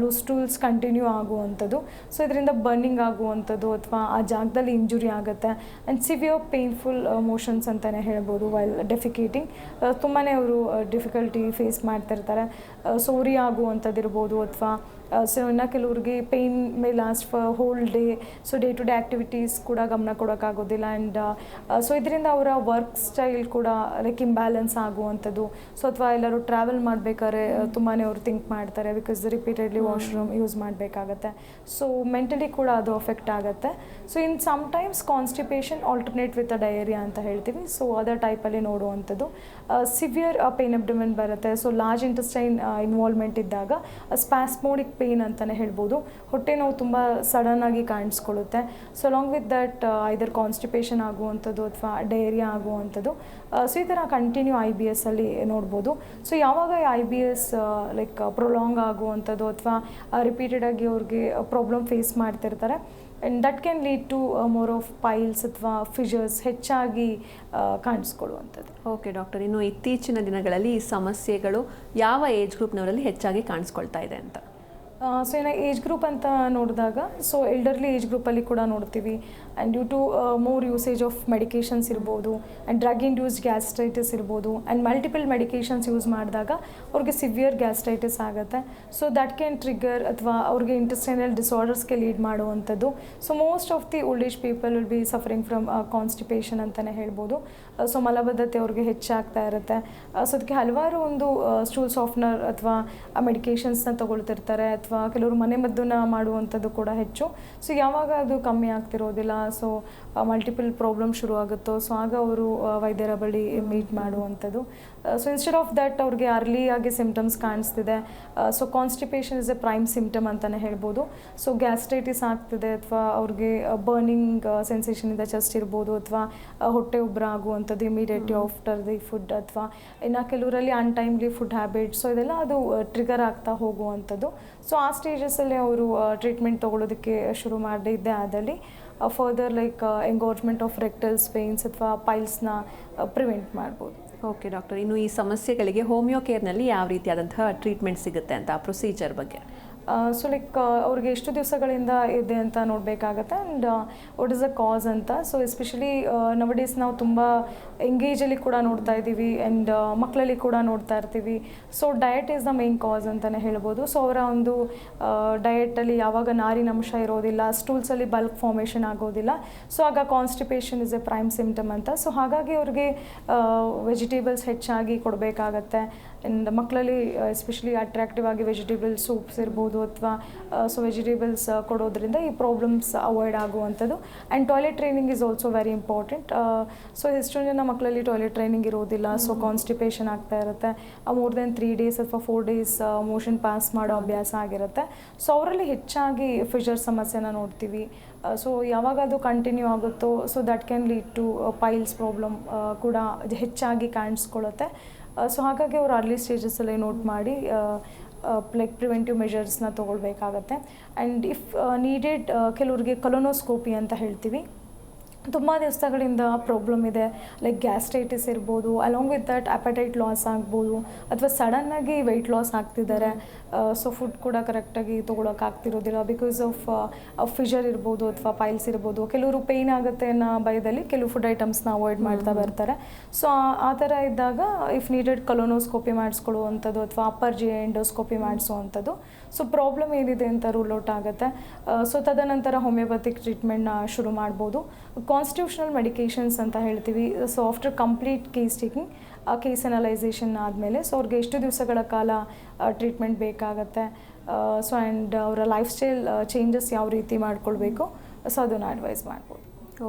ಲೂಸ್ ಸ್ಟೂಲ್ಸ್ ಕಂಟಿನ್ಯೂ ಆಗುವಂಥದ್ದು. ಸೊ ಇದರಿಂದ ಬರ್ನಿಂಗ್ ಆಗುವಂಥದ್ದು ಅಥವಾ ಆ ಜಾಗದಲ್ಲಿ ಇಂಜುರಿ ಆಗುತ್ತೆ. ಆ್ಯಂಡ್ ಸಿವಿಯರ್ ಪೇನ್ಫುಲ್ ಮೋಷನ್ಸ್ ಅಂತಲೇ ಹೇಳ್ಬೋದು ವೈಲ್ ಡೆಫಿಕೇಟಿಂಗ್ ತುಂಬಾ ಅವರು ಡಿಫಿಕಲ್ಟಿ ಫೇಸ್ ಮಾಡ್ತಿರ್ತಾರೆ ಸೋರಿ ಆಗುವಂಥದ್ದಿರ್ಬೋದು ಅಥವಾ ಸೊ ಇನ್ನು ಕೆಲವ್ರಿಗೆ pain may last for whole day so day to day activities ಕೂಡ ಗಮನ ಕೊಡೋಕ್ಕಾಗೋದಿಲ್ಲ ಆ್ಯಂಡ್ ಸೊ ಇದರಿಂದ ಅವರ ವರ್ಕ್ ಸ್ಟೈಲ್ ಕೂಡ ಲೈಕ್ ಇಂಬ್ಯಾಲೆನ್ಸ್ ಆಗುವಂಥದ್ದು. ಸೊ ಅಥವಾ ಎಲ್ಲರೂ ಟ್ರಾವೆಲ್ ಮಾಡಬೇಕಾದ್ರೆ ತುಂಬಾ ಅವರು ಥಿಂಕ್ ಮಾಡ್ತಾರೆ ಬಿಕಾಸ್ ರಿಪೀಟೆಡ್ಲಿ ವಾಶ್ರೂಮ್ ಯೂಸ್ ಮಾಡಬೇಕಾಗತ್ತೆ. ಸೊ ಮೆಂಟಲಿ ಕೂಡ ಅದು ಅಫೆಕ್ಟ್ ಆಗುತ್ತೆ. So in sometimes constipation alternate with a diarrhoea ಅಂತ ಹೇಳ್ತೀವಿ. ಸೊ ಅದರ್ ಟೈಪಲ್ಲಿ ನೋಡುವಂಥದ್ದು. ಸಿವಿಯರ್ ಪೇನ್ ಅಬ್ಡಮೆನ್ ಬರುತ್ತೆ. ಸೊ ಲಾರ್ಜ್ ಇಂಟೆಸ್ಟೈನ್ ಇನ್ವಾಲ್ವ್ಮೆಂಟ್ ಇದ್ದಾಗ ಸ್ಪ್ಯಾಸ್ಮೋಡಿಕ್ ಪೇನ್ ಅಂತಲೇ ಹೇಳ್ಬೋದು. ಹೊಟ್ಟೆ ನೋವು ತುಂಬ ಸಡನ್ನಾಗಿ ಕಾಣಿಸ್ಕೊಳ್ಳುತ್ತೆ. So long with that either constipation ಆಗುವಂಥದ್ದು ಅಥವಾ ಡಯರಿಯಾ ಆಗುವಂಥದ್ದು ಸೊ ಈ ಥರ ಕಂಟಿನ್ಯೂ ಐ ಬಿ ಎಸ್ಸಲ್ಲಿ ನೋಡ್ಬೋದು. ಸೊ ಯಾವಾಗ I B S like prolong ಆಗುವಂಥದ್ದು ಅಥವಾ ರಿಪೀಟೆಡ್ ಆಗಿ ಅವ್ರಿಗೆ ಪ್ರಾಬ್ಲಮ್ ಫೇಸ್ ಮಾಡ್ತಿರ್ತಾರೆ and that can lead to more of piles ಅಥವಾ ಫಿಶರ್ಸ್ ಹೆಚ್ಚಾಗಿ ಆ, ಕಾಣಿಸ್ಕೊಳ್ಳುವಂಥದ್ದು. ಓಕೆ ಡಾಕ್ಟರ್ ಇನ್ನು ಇತ್ತೀಚಿನ ದಿನಗಳಲ್ಲಿ ಈ ಸಮಸ್ಯೆಗಳು ಯಾವ ಏಜ್ ಗ್ರೂಪ್ನವರಲ್ಲಿ ಹೆಚ್ಚಾಗಿ ಕಾಣಿಸ್ಕೊಳ್ತಾ ಇದೆ ಅಂತ? ಸೊ ಏನೋ ಏಜ್ ಗ್ರೂಪ್ ಅಂತ ನೋಡಿದಾಗ ಸೊ ಎಲ್ಡರ್ಲಿ ಏಜ್ ಗ್ರೂಪಲ್ಲಿ ಕೂಡ ನೋಡ್ತೀವಿ. And due to more usage of medications ಇರ್ಬೋದು ಆ್ಯಂಡ್ ಡ್ರಗ್ ಇಂಡ್ಯೂಸ್ಡ್ ಗ್ಯಾಸ್ಟ್ರೈಟಿಸ್ ಇರ್ಬೋದು ಆ್ಯಂಡ್ ಮಲ್ಟಿಪಲ್ ಮೆಡಿಕೇಷನ್ಸ್ ಯೂಸ್ ಮಾಡಿದಾಗ ಅವ್ರಿಗೆ ಸಿವಿಯರ್ ಗ್ಯಾಸ್ಟ್ರೈಟಿಸ್ ಆಗುತ್ತೆ. ಸೊ ದಟ್ ಕ್ಯಾನ್ ಟ್ರಿಗರ್ ಅಥವಾ ಅವ್ರಿಗೆ ಇಂಟೆಸ್ಟೈನಲ್ ಡಿಸಾರ್ಡರ್ಸ್ಗೆ ಲೀಡ್ ಮಾಡುವಂಥದ್ದು. So most of the old age people will be suffering from constipation ಅಂತಲೇ ಹೇಳ್ಬೋದು. ಸೊ ಮಲಬದ್ಧತೆ ಅವ್ರಿಗೆ ಹೆಚ್ಚಾಗ್ತಾ ಇರುತ್ತೆ. ಸೊ ಅದಕ್ಕೆ ಹಲವಾರು ಒಂದು ಸ್ಟೂಲ್ ಸಾಫ್ಟ್ನರ್ ಅಥವಾ ಮೆಡಿಕೇಷನ್ಸ್ನ ತಗೊಳ್ತಿರ್ತಾರೆ, ಅಥವಾ ಕೆಲವರು ಮನೆ ಮದ್ದನ್ನ ಮಾಡುವಂಥದ್ದು ಕೂಡ ಹೆಚ್ಚು. ಸೊ ಯಾವಾಗ ಅದು ಕಮ್ಮಿ ಆಗ್ತಿರೋದಿಲ್ಲ ಸೊ ಮಲ್ಟಿಪಲ್ ಪ್ರಾಬ್ಲಮ್ ಶುರು ಆಗುತ್ತೋ ಸೊ ಆಗ ಅವರು ವೈದ್ಯರ ಬಳಿ ಮೀಟ್ ಮಾಡುವಂಥದ್ದು. ಸೊ ಇನ್ಸ್ಟೆಡ್ ಆಫ್ ದಟ್ ಅವ್ರಿಗೆ ಅರ್ಲಿಯಾಗಿ ಸಿಮ್ಟಮ್ಸ್ ಕಾಣಿಸ್ತಿದೆ. So constipation is a prime symptom ಅಂತಲೇ ಹೇಳ್ಬೋದು. ಸೊ ಗ್ಯಾಸ್ಟ್ರೈಟಿಸ್ ಆಗ್ತಿದೆ ಅಥವಾ ಅವ್ರಿಗೆ ಬರ್ನಿಂಗ್ ಸೆನ್ಸೇಷನಿಂದ ಚೆಸ್ಟ್ ಇರ್ಬೋದು ಅಥವಾ ಹೊಟ್ಟೆ ಉಬ್ಬರ ಆಗುವಂಥದ್ದು ಇಮಿಡಿಯೇಟ್ಲಿ ಆಫ್ಟರ್ ದಿ ಫುಡ್ ಅಥವಾ ಇನ್ನು ಕೆಲವರಲ್ಲಿ ಅನ್ಟೈಮ್ಲಿ ಫುಡ್ ಹ್ಯಾಬಿಟ್ಸ್ ಸೊ ಇದೆಲ್ಲ ಅದು ಟ್ರಿಗರ್ ಆಗ್ತಾ ಹೋಗುವಂಥದ್ದು. ಸೊ ಆ ಸ್ಟೇಜಸಲ್ಲಿ ಅವರು ಟ್ರೀಟ್ಮೆಂಟ್ ತೊಗೊಳೋದಕ್ಕೆ ಶುರು ಮಾಡಿದ್ದೆ ಆದಲ್ಲಿ. Further like engorgement of rectals pains ಅಥವಾ ಪೈಲ್ಸ್ನ ಪ್ರಿವೆಂಟ್ ಮಾಡ್ಬೋದು. ಓಕೆ ಡಾಕ್ಟರ್ ಇನ್ನು ಈ ಸಮಸ್ಯೆಗಳಿಗೆ ಹೋಮಿಯೋ ಕೇರ್ನಲ್ಲಿ ಯಾವ ರೀತಿಯಾದಂತಹ ಟ್ರೀಟ್ಮೆಂಟ್ ಸಿಗುತ್ತೆ ಅಂತ ಪ್ರೊಸೀಜರ್ ಬಗ್ಗೆ? ಸೊ ಲೈಕ್ ಅವ್ರಿಗೆ ಎಷ್ಟು ದಿವಸಗಳಿಂದ ಇದೆ ಅಂತ ನೋಡಬೇಕಾಗತ್ತೆ. And what is the cause ಅಂತ? ಸೊ ಎಸ್ಪೆಷಲಿ ನವಡೇಸ್ ನಾವು ತುಂಬ ಎಂಗೇಜಲ್ಲಿ ಕೂಡ ನೋಡ್ತಾ ಇದ್ದೀವಿ ಆ್ಯಂಡ್ ಮಕ್ಕಳಲ್ಲಿ ಕೂಡ ನೋಡ್ತಾ ಇರ್ತೀವಿ. So diet is the main cause ಅಂತಲೇ ಹೇಳ್ಬೋದು. ಸೊ ಅವರ ಒಂದು ಡಯಟಲ್ಲಿ ಯಾವಾಗ ನಾರಿನಂಶ ಇರೋದಿಲ್ಲ ಸ್ಟೂಲ್ಸಲ್ಲಿ ಬಲ್ಕ್ ಫಾರ್ಮೇಷನ್ ಆಗೋದಿಲ್ಲ. ಸೊ ಆಗ constipation is a prime symptom ಅಂತ. ಸೊ ಹಾಗಾಗಿ ಅವ್ರಿಗೆ ವೆಜಿಟೇಬಲ್ಸ್ ಹೆಚ್ಚಾಗಿ ಕೊಡಬೇಕಾಗತ್ತೆ. ಆ್ಯಂಡ್ ಮಕ್ಕಳಲ್ಲಿ ಎಸ್ಪೆಷಲಿ ಅಟ್ರಾಕ್ಟಿವ್ ಆಗಿ ವೆಜಿಟೇಬಲ್ ಸೂಪ್ಸ್ ಇರ್ಬೋದು ಅಥವಾ ಸೊ ವೆಜಿಟೇಬಲ್ಸ್ ಕೊಡೋದ್ರಿಂದ ಈ ಪ್ರಾಬ್ಲಮ್ಸ್ ಅವಾಯ್ಡ್ ಆಗುವಂಥದ್ದು. And toilet training is also very important so ಎಷ್ಟೊಂದು ಜನ ಮಕ್ಕಳಲ್ಲಿ ಟಾಯ್ಲೆಟ್ ಟ್ರೈನಿಂಗ್ ಇರೋದಿಲ್ಲ ಸೊ ಕಾನ್ಸ್ಟಿಪೇಷನ್ ಆಗ್ತಾ ಇರುತ್ತೆ. ಮೋರ್ ದೆನ್ ತ್ರೀ ಡೇಸ್ ಅಥವಾ ಫೋರ್ ಡೇಸ್ ಮೋಷನ್ ಪಾಸ್ ಮಾಡೋ ಅಭ್ಯಾಸ ಆಗಿರುತ್ತೆ. ಸೊ ಅವರಲ್ಲಿ ಹೆಚ್ಚಾಗಿ ಫಿಶರ್ ಸಮಸ್ಯೆನ ನೋಡ್ತೀವಿ. ಸೊ ಯಾವಾಗ ಅದು ಕಂಟಿನ್ಯೂ ಆಗುತ್ತೋ so that can lead to piles problem ಕೂಡ ಹೆಚ್ಚಾಗಿ ಕಾಣಿಸ್ಕೊಳ್ಳುತ್ತೆ. ಸೊ ಹಾಗಾಗಿ ಅವರು ಅರ್ಲಿ ಸ್ಟೇಜಸ್ಸಲ್ಲಿ ನೋಟ್ ಮಾಡಿ ಲೈಕ್ ಪ್ರಿವೆಂಟಿವ್ ಮೆಷರ್ಸ್ನ ತೊಗೊಳ್ಬೇಕಾಗತ್ತೆ. ಆ್ಯಂಡ್ ಇಫ್ ನೀಡೆಡ್ ಕೆಲವ್ರಿಗೆ ಕಲೋನೋಸ್ಕೋಪಿ ಅಂತ ಹೇಳ್ತೀವಿ. ತುಂಬ ದಿವಸಗಳಿಂದ ಪ್ರಾಬ್ಲಮ್ ಇದೆ. ಲೈಕ್ ಗ್ಯಾಸ್ಟ್ರೈಟಿಸ್ ಇರ್ಬೋದು along with that appetite loss ಆಗ್ಬೋದು ಅಥವಾ ಸಡನ್ನಾಗಿ ವೆಯ್ಟ್ ಲಾಸ್ ಆಗ್ತಿದ್ದಾರೆ. ಸೊ ಫುಡ್ ಕೂಡ ಕರೆಕ್ಟಾಗಿ ತೊಗೊಳಕ್ಕಾಗ್ತಿರೋದಿಲ್ಲ ಬಿಕಾಸ್ ಆಫ್ ಫಿಶರ್ ಇರ್ಬೋದು ಅಥವಾ ಪೈಲ್ಸ್ ಇರ್ಬೋದು. ಕೆಲವರು ಪೇಯ್ನ್ ಆಗುತ್ತೆ ಅನ್ನೋ ಭಯದಲ್ಲಿ ಕೆಲವು ಫುಡ್ ಐಟಮ್ಸ್ನ ಅವಾಯ್ಡ್ ಮಾಡ್ತಾ ಬರ್ತಾರೆ. ಸೊ ಆ ಥರ ಇದ್ದಾಗ ಇಫ್ ನೀಡೆಡ್ ಕಲೋನೋಸ್ಕೋಪಿ ಮಾಡಿಸ್ಕೊಳ್ಳುವಂಥದ್ದು ಅಥವಾ ಅಪ್ಪರ್ ಜಿ ಎಂಡೋಸ್ಕೋಪಿ ಮಾಡಿಸುವಂಥದ್ದು ಸೊ ಪ್ರಾಬ್ಲಮ್ ಏನಿದೆ ಅಂತ ರೂಲ್ ಔಟ್ ಆಗುತ್ತೆ. ಸೊ ತದನಂತರ ಹೋಮಿಯೋಪತಿಕ್ ಟ್ರೀಟ್ಮೆಂಟ್ನ ಶುರು ಮಾಡ್ಬೋದು. ಕಾನ್ಸ್ಟಿಟ್ಯೂಷನಲ್ ಮೆಡಿಕೇಷನ್ಸ್ ಅಂತ ಹೇಳ್ತೀವಿ. So after complete case taking case analysation ಆದಮೇಲೆ ಸೊ ಅವ್ರಿಗೆ ಎಷ್ಟು ದಿವಸಗಳ ಕಾಲ ಟ್ರೀಟ್ಮೆಂಟ್ ಬೇಕಾಗತ್ತೆ. ಸೊ ಆ್ಯಂಡ್ ಅವರ ಲೈಫ್ ಸ್ಟೈಲ್ ಚೇಂಜಸ್ ಯಾವ ರೀತಿ ಮಾಡ್ಕೊಳ್ಬೇಕು. ಸೊ ಅದನ್ನು ಅಡ್ವೈಸ್ ಮಾಡ್ಬೋದು.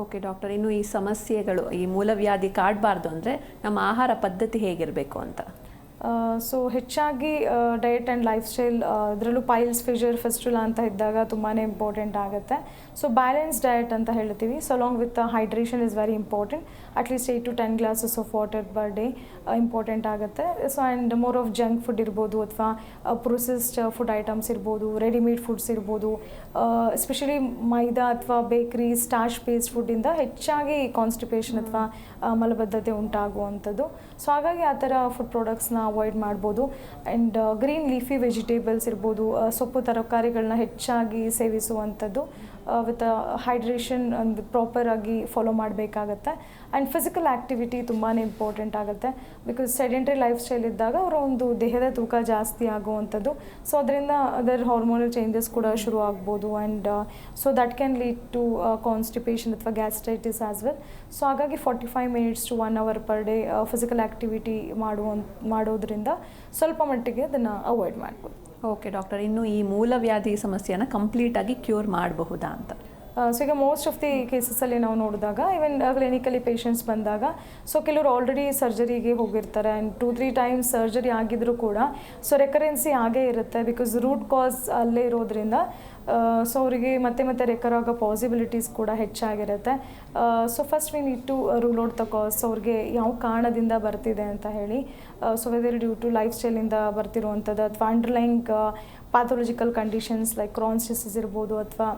ಓಕೆ ಡಾಕ್ಟರ್ ಇನ್ನು ಈ ಸಮಸ್ಯೆಗಳು, ಈ ಮೂಲವ್ಯಾಧಿ ಕಾಡಬಾರ್ದು ಅಂದರೆ ನಮ್ಮ ಆಹಾರ ಪದ್ಧತಿ ಹೇಗಿರಬೇಕು ಅಂತ? ಸೊ ಹೆಚ್ಚಾಗಿ ಡಯಟ್ ಆ್ಯಂಡ್ ಲೈಫ್ ಸ್ಟೈಲ್ ಅದರಲ್ಲೂ ಪೈಲ್ಸ್ ಫಿಜರ್ ಫೆಸ್ಟುಲಾ ಅಂತ ಇದ್ದಾಗ ತುಂಬಾ ಇಂಪಾರ್ಟೆಂಟ್ ಆಗುತ್ತೆ. ಸೊ ಬ್ಯಾಲೆನ್ಸ್ ಡಯಟ್ ಅಂತ ಹೇಳ್ತೀವಿ. So long with hydration is very important at least eight to ten glasses of water per day important ಆಗುತ್ತೆ. So and more of junk food ಇರ್ಬೋದು ಅಥವಾ ಪ್ರೊಸೆಸ್ಡ್ ಫುಡ್ ಐಟಮ್ಸ್ ಇರ್ಬೋದು ರೆಡಿಮೇಡ್ ಫುಡ್ಸ್ ಇರ್ಬೋದು ಎಸ್ಪೆಷಲಿ ಮೈದಾ ಅಥವಾ ಬೇಕ್ರಿ ಸ್ಟಾಶ್ ಬೇಸ್ಡ್ ಫುಡ್ಡಿಂದ ಹೆಚ್ಚಾಗಿ ಕಾನ್ಸ್ಟಿಪೇಷನ್ ಅಥವಾ ಮಲಬದ್ಧತೆ ಉಂಟಾಗುವಂಥದ್ದು. ಸೊ ಹಾಗಾಗಿ ಆ ಥರ ಫುಡ್ ಪ್ರಾಡಕ್ಟ್ಸ್ನ ಅವಾಯ್ಡ್ ಮಾಡ್ಬೋದು. ಆ್ಯಂಡ್ ಗ್ರೀನ್ ಲೀಫಿ ವೆಜಿಟೇಬಲ್ಸ್ ಇರ್ಬೋದು ಸೊಪ್ಪು ತರಕಾರಿಗಳನ್ನ ಹೆಚ್ಚಾಗಿ ಸೇವಿಸುವಂಥದ್ದು. ವಿತ್ ಹೈಡ್ರೇಷನ್ ಒಂದು ಪ್ರಾಪರಾಗಿ ಫಾಲೋ ಮಾಡಬೇಕಾಗತ್ತೆ. ಆ್ಯಂಡ್ ಫಿಸಿಕಲ್ ಆ್ಯಕ್ಟಿವಿಟಿ ತುಂಬಾ ಇಂಪಾರ್ಟೆಂಟ್ ಆಗುತ್ತೆ. ಬಿಕಾಸ್ ಸೆಡೆಂಟ್ರಿ ಲೈಫ್ ಸ್ಟೈಲ್ ಇದ್ದಾಗ ಅವರ ಒಂದು ದೇಹದ ತೂಕ ಜಾಸ್ತಿ ಆಗುವಂಥದ್ದು. ಸೊ ಅದರಿಂದ ಅದರ ಹಾರ್ಮೋನಲ್ ಚೇಂಜಸ್ ಕೂಡ ಶುರು ಆಗ್ಬೋದು. And so that can lead to constipation ಅಥವಾ ಗ್ಯಾಸ್ಟ್ರೈಟಿಸ್ ಆಸ್ ವೆಲ್ ಸೊ ಹಾಗಾಗಿ forty five minutes to one hour per day physical activity ಮಾಡುವ ಮಾಡೋದ್ರಿಂದ ಸ್ವಲ್ಪ ಮಟ್ಟಿಗೆ ಅದನ್ನು ಅವಾಯ್ಡ್ ಮಾಡ್ಬೋದು. ಓಕೆ ಡಾಕ್ಟರ್ ಇನ್ನು ಈ ಮೂಲವ್ಯಾಧಿ ಸಮಸ್ಯೆಯನ್ನು ಕಂಪ್ಲೀಟಾಗಿ ಕ್ಯೂರ್ ಮಾಡಬಹುದಾ ಅಂತ. ಸೊ ಈಗ ಮೋಸ್ಟ್ ಆಫ್ ದಿ ಕೇಸಸಲ್ಲಿ ನಾವು ನೋಡಿದಾಗ ಈವನ್ ಕ್ಲಿನಿಕಲಿ ಪೇಷಂಟ್ಸ್ ಬಂದಾಗ ಸೊ ಕೆಲವರು ಆಲ್ರೆಡಿ ಸರ್ಜರಿಗೆ ಹೋಗಿರ್ತಾರೆ and two three times surgery ಆಗಿದ್ದರೂ ಕೂಡ ಸೊ ರೆಕರೆನ್ಸಿ ಆಗೇ ಇರುತ್ತೆ ಬಿಕಾಸ್ ರೂಟ್ ಕಾಸ್ ಅಲ್ಲೇ ಇರೋದ್ರಿಂದ ಸೊ ಅವರಿಗೆ ಮತ್ತೆ ಮತ್ತೆ ರೆಕರ್ ಆಗೋ ಪಾಸಿಬಿಲಿಟೀಸ್ ಕೂಡ ಹೆಚ್ಚಾಗಿರುತ್ತೆ. So first we need to rule out the cause ಅವ್ರಿಗೆ ಯಾವ ಕಾರಣದಿಂದ ಬರ್ತಿದೆ ಅಂತ ಹೇಳಿ so whether due to life ಸ್ಟೈಲಿಂದ ಬರ್ತಿರುವಂಥದ್ದು, ಅಥವಾ underlying pathological conditions like Crohn's disease ಇರ್ಬೋದು, ಅಥವಾ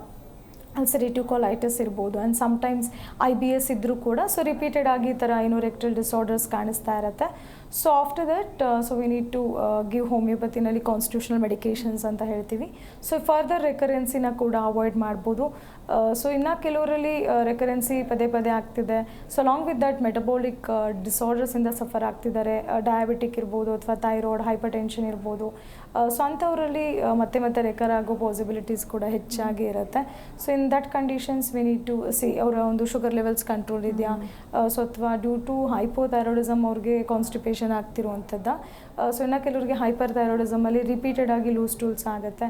ಅಲ್ಸರೇಟಿವ್ ಕೊಲೈಟಿಸ್ ಇರ್ಬೋದು. And sometimes I B S ಇದ್ದರೂ ಕೂಡ ಸೊ ರಿಪೀಟೆಡ್ ಆಗಿ ಈ ಥರ ಏನು ರೆಕ್ಟಲ್ ಡಿಸಾರ್ಡರ್ಸ್ ಕಾಣಿಸ್ತಾ ಇರುತ್ತೆ. So after that so we need to give ಹೋಮಿಯೋಪತಿನಲ್ಲಿ constitutional medications ಅಂತ ಹೇಳ್ತೀವಿ. ಸೊ ಫರ್ದರ್ ರೆಕರೆನ್ಸಿನ ಕೂಡ ಅವಾಯ್ಡ್ ಮಾಡ್ಬೋದು. ಸೊ ಇನ್ನು ಕೆಲವರಲ್ಲಿ ರೆಕರೆನ್ಸಿ ಪದೇ ಪದೇ ಆಗ್ತಿದೆ. So long with that metabolic ಡಿಸಾರ್ಡರ್ಸಿಂದ suffer ಆಗ್ತಿದ್ದಾರೆ. ಡಯಾಬಿಟಿಕ್ ಇರ್ಬೋದು ಅಥವಾ ಥೈರಾಯ್ಡ್ ಹೈಪರ್ ಟೆನ್ಷನ್ ಇರ್ಬೋದು. ಸೊ ಅಂಥವರಲ್ಲಿ ಮತ್ತೆ ಮತ್ತೆ ರೆಕರ್ ಆಗೋ ಪಾಸಿಬಿಲಿಟೀಸ್ ಕೂಡ ಹೆಚ್ಚಾಗಿ ಇರುತ್ತೆ. So in that conditions we need to see ಅವರ ಒಂದು ಶುಗರ್ ಲೆವೆಲ್ಸ್ ಕಂಟ್ರೋಲ್ ಇದೆಯಾ? ಸೊ ಅಥವಾ ಡ್ಯೂ ಟು ಹೈಪೋಥೈರಾಯ್ಡಿಸಮ್ ಅವ್ರಿಗೆ ಕಾನ್ಸ್ಟಿಪೇಷನ್ ಆಗ್ತಿರುವಂಥದ್ದು? ಸೊ ಇನ್ನು ಕೆಲವರಿಗೆ ಹೈಪರ್ ಥೈರಾಯ್ಡಿಸಮಲ್ಲಿ ರಿಪೀಟೆಡ್ ಆಗಿ ಲೂಸ್ ಟೂಲ್ಸ್ ಆಗುತ್ತೆ.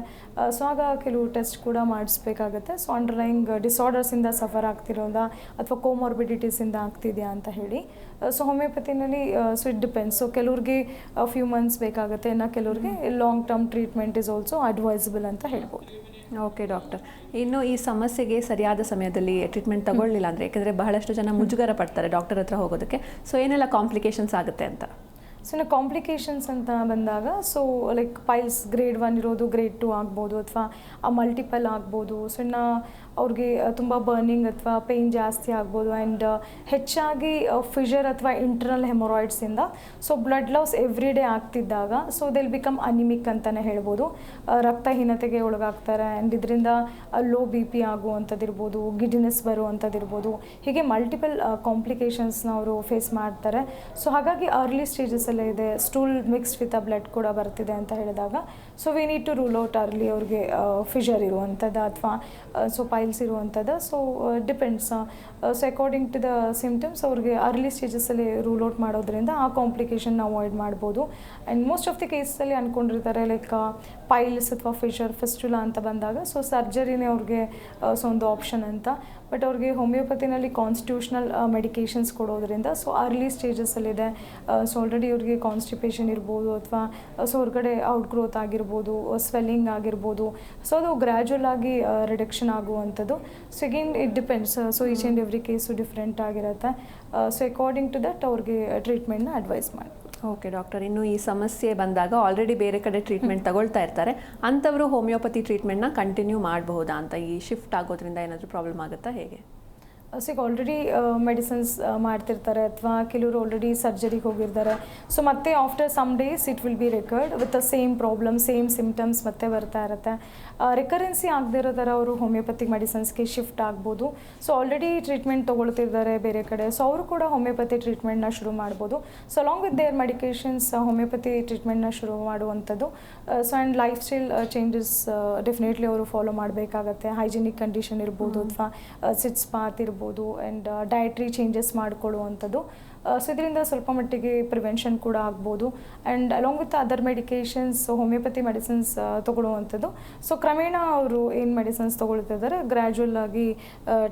ಸೊ ಆಗ ಕೆಲವು ಟೆಸ್ಟ್ ಕೂಡ ಮಾಡಿಸ್ಬೇಕಾಗತ್ತೆ. ಸೊ ಅಂಡರ್ಲೈಂಗ್ ಡಿಸಾರ್ಡರ್ಸಿಂದ ಸಫರ್ ಆಗ್ತಿರೋದಾ ಅಥವಾ ಕೋಮಾರ್ಬಿಡಿಟೀಸಿಂದ ಆಗ್ತಿದೆಯಾ ಅಂತ ಹೇಳಿ. ಸೊ ಹೋಮಿಯೋಪತಿನಲ್ಲಿ ಸೊ ಇಟ್ ಡಿಪೆಂಡ್ಸ್ ಸೊ ಕೆಲವ್ರಿಗೆ ಫ್ಯೂ ಮಂತ್ಸ್ ಬೇಕಾಗುತ್ತೆ. ಇನ್ನು ಕೆಲವ್ರಿಗೆ long term treatment is also advisable ಅಂತ ಹೇಳ್ಬೋದು. ಓಕೆ ಡಾಕ್ಟರ್ ಇನ್ನು ಈ ಸಮಸ್ಯೆಗೆ ಸರಿಯಾದ ಸಮಯದಲ್ಲಿ ಟ್ರೀಟ್ಮೆಂಟ್ ತಗೊಳ್ಳಿಲ್ಲ ಅಂದರೆ ಯಾಕಂದರೆ ಬಹಳಷ್ಟು ಜನ ಮುಜುಗರ ಪಡ್ತಾರೆ ಡಾಕ್ಟರ್ ಹತ್ರ ಹೋಗೋದಕ್ಕೆ. ಸೊ ಏನೆಲ್ಲ ಕಾಂಪ್ಲಿಕೇಶನ್ಸ್ ಆಗುತ್ತೆ ಅಂತ? ಸೊ ಇನ್ನು ಕಾಂಪ್ಲಿಕೇಶನ್ಸ್ ಅಂತ ಬಂದಾಗ so like piles grade one ಇರೋದು ಗ್ರೇಡ್ ಟು ಆಗ್ಬೋದು, ಅಥವಾ ಮಲ್ಟಿಪಲ್ ಆಗ್ಬೋದು. ಸೊ ಇನ್ನು ಅವ್ರಿಗೆ ತುಂಬ ಬರ್ನಿಂಗ್ ಅಥವಾ ಪೇಯ್ನ್ ಜಾಸ್ತಿ ಆಗ್ಬೋದು ಆ್ಯಂಡ್ ಹೆಚ್ಚಾಗಿ ಫಿಷರ್ ಅಥವಾ internal ಹೆಮೊರಾಯ್ಡ್ಸಿಂದ so blood loss every day ಆಗ್ತಿದ್ದಾಗ so they'll become anaemic ಅಂತಲೇ ಹೇಳ್ಬೋದು. ರಕ್ತಹೀನತೆಗೆ ಒಳಗಾಗ್ತಾರೆ ಆ್ಯಂಡ್ ಇದರಿಂದ ಲೋ ಬಿ ಪಿ ಆಗುವಂಥದ್ದಿರ್ಬೋದು ಗಿಡಿನೆಸ್ ಬರುವಂಥದ್ದಿರ್ಬೋದು, ಹೀಗೆ ಮಲ್ಟಿಪಲ್ ಕಾಂಪ್ಲಿಕೇಶನ್ಸ್ನ ಅವರು ಫೇಸ್ ಮಾಡ್ತಾರೆ. ಸೊ ಹಾಗಾಗಿ ಅರ್ಲಿ ಸ್ಟೇಜಸಲ್ಲೇ ಇದೆ. Stool mixed with a blood ಕೂಡ ಬರ್ತಿದೆ ಅಂತ ಹೇಳಿದಾಗ so we need to rule out early ಅವ್ರಿಗೆ ಫಿಷರ್ ಇರುವಂಥದ್ದು ಅಥವಾ ಸೊ ಪೈಲ್ಸ್ ಇರುವಂಥದ್ದು so depends so according to the symptoms ಅವ್ರಿಗೆ ಅರ್ಲಿ ಸ್ಟೇಜಸ್ಸಲ್ಲಿ ರೂಲ್ ಔಟ್ ಮಾಡೋದ್ರಿಂದ ಆ ಕಾಂಪ್ಲಿಕೇಶನ್ ಅವಾಯ್ಡ್ ಮಾಡ್ಬೋದು. ಆ್ಯಂಡ್ ಮೋಸ್ಟ್ ಆಫ್ ದಿ ಕೇಸಲ್ಲಿ ಅಂದ್ಕೊಂಡಿರ್ತಾರೆ ಲೈಕ್ ಪೈಲ್ಸ್ ಅಥವಾ ಫಿಷರ್ ಫೆಸ್ಟುಲಾ ಅಂತ ಬಂದಾಗ ಸೊ ಸರ್ಜರಿನೇ ಅವ್ರಿಗೆ ಸೊ ಒಂದು ಆಪ್ಷನ್ ಅಂತ. ಬಟ್ ಅವ್ರಿಗೆ ಹೋಮಿಯೋಪತಿನಲ್ಲಿ ಕಾನ್ಸ್ಟಿಟ್ಯೂಷನಲ್ ಮೆಡಿಕೇಷನ್ಸ್ ಕೊಡೋದ್ರಿಂದ ಸೊ ಅರ್ಲಿ ಸ್ಟೇಜಸ್ಸಲ್ಲಿದೆ ಸೊ ಆಲ್ರೆಡಿ ಇವ್ರಿಗೆ ಕಾನ್ಸ್ಟಿಪೇಷನ್ ಇರ್ಬೋದು ಅಥವಾ ಸೊ ಹೊರಗಡೆ ಔಟ್ ಗ್ರೋತ್ ಆಗಿರ್ಬೋದು ಸ್ವೆಲ್ಲಿಂಗ್ ಆಗಿರ್ಬೋದು. ಸೊ ಅದು ಗ್ರ್ಯಾಜುವಲ್ ಆಗಿ ರಿಡಕ್ಷನ್ ಆಗುವಂಥದ್ದು. So again it depends so each and every case different ಆಗಿರುತ್ತೆ. ಸೊ ಅಕಾರ್ಡಿಂಗ್ ಟು ದಟ್ ಅವ್ರಿಗೆ ಟ್ರೀಟ್ಮೆಂಟ್ನ ಅಡ್ವೈಸ್ ಮಾಡಿ. Okay doctor. ಇನ್ನು ಈ ಸಮಸ್ಯೆ ಬಂದಾಗ ಆಲ್ರೆಡಿ ಬೇರೆ ಕಡೆ ಟ್ರೀಟ್ಮೆಂಟ್ ತಗೊಳ್ತಾ ಇರ್ತಾರೆ. ಅಂಥವರು ಹೋಮಿಯೋಪತಿ ಟ್ರೀಟ್ಮೆಂಟ್ನ ಕಂಟಿನ್ಯೂ ಮಾಡಬಹುದಾ ಅಂತ ಈ ಶಿಫ್ಟ್ ಆಗೋದ್ರಿಂದ ಏನಾದರೂ ಪ್ರಾಬ್ಲಮ್ ಆಗುತ್ತಾ ಹೇಗೆ? ಸೊ ಈಗ ಆಲ್ರೆಡಿ ಮೆಡಿಸಿನ್ಸ್ ಮಾಡ್ತಿರ್ತಾರೆ ಅಥವಾ ಕೆಲವರು ಆಲ್ರೆಡಿ ಸರ್ಜರಿಗೆ ಹೋಗಿರ್ತಾರೆ. ಸೊ ಮತ್ತೆ after some days it will be recurred with the same problem same symptoms ಮತ್ತೆ ಬರ್ತಾ ಇರುತ್ತೆ. ರಿಕರೆನ್ಸಿ ಆಗದೇ ಇರೋ ಥರ ಅವರು ಹೋಮಿಯೋಪತಿಕ್ ಮೆಡಿಸಿನ್ಸ್ಗೆ ಶಿಫ್ಟ್ ಆಗ್ಬೋದು. ಸೊ ಆಲ್ರೆಡಿ ಟ್ರೀಟ್ಮೆಂಟ್ ತೊಗೊಳ್ತಿದ್ದಾರೆ ಬೇರೆ ಕಡೆ. ಸೊ ಅವರು ಕೂಡ ಹೋಮಿಯೋಪತಿ ಟ್ರೀಟ್ಮೆಂಟ್ನ ಶುರು ಮಾಡ್ಬೋದು. So along with their medications homeopathy ಟ್ರೀಟ್ಮೆಂಟ್ನ ಶುರು ಮಾಡುವಂಥದ್ದು. So and lifestyle changes definitely ಅವರು ಫಾಲೋ ಮಾಡಬೇಕಾಗತ್ತೆ. ಹೈಜಿನಿಕ್ ಕಂಡೀಷನ್ ಇರ್ಬೋದು ಅಥವಾ ಸಿಟ್ಸ್ ಪಾತ್ ಇರ್ಬೋದು ಆ್ಯಂಡ್ ಡಯಟ್ರಿ ಚೇಂಜಸ್ ಮಾಡಿಕೊಳ್ಳುವಂಥದ್ದು. ಸೊ ಇದರಿಂದ ಸ್ವಲ್ಪ ಮಟ್ಟಿಗೆ ಪ್ರಿವೆನ್ಷನ್ ಕೂಡ ಆಗ್ಬೋದು. And along with other medications homeopathy medicines ತೊಗೊಳ್ಳುವಂಥದ್ದು. So ಕ್ರಮೇಣ ಅವರು ಏನು ಮೆಡಿಸಿನ್ಸ್ ತೊಗೊಳ್ತಿದ್ದಾರೆ ಗ್ರ್ಯಾಜುವಲ್ ಆಗಿ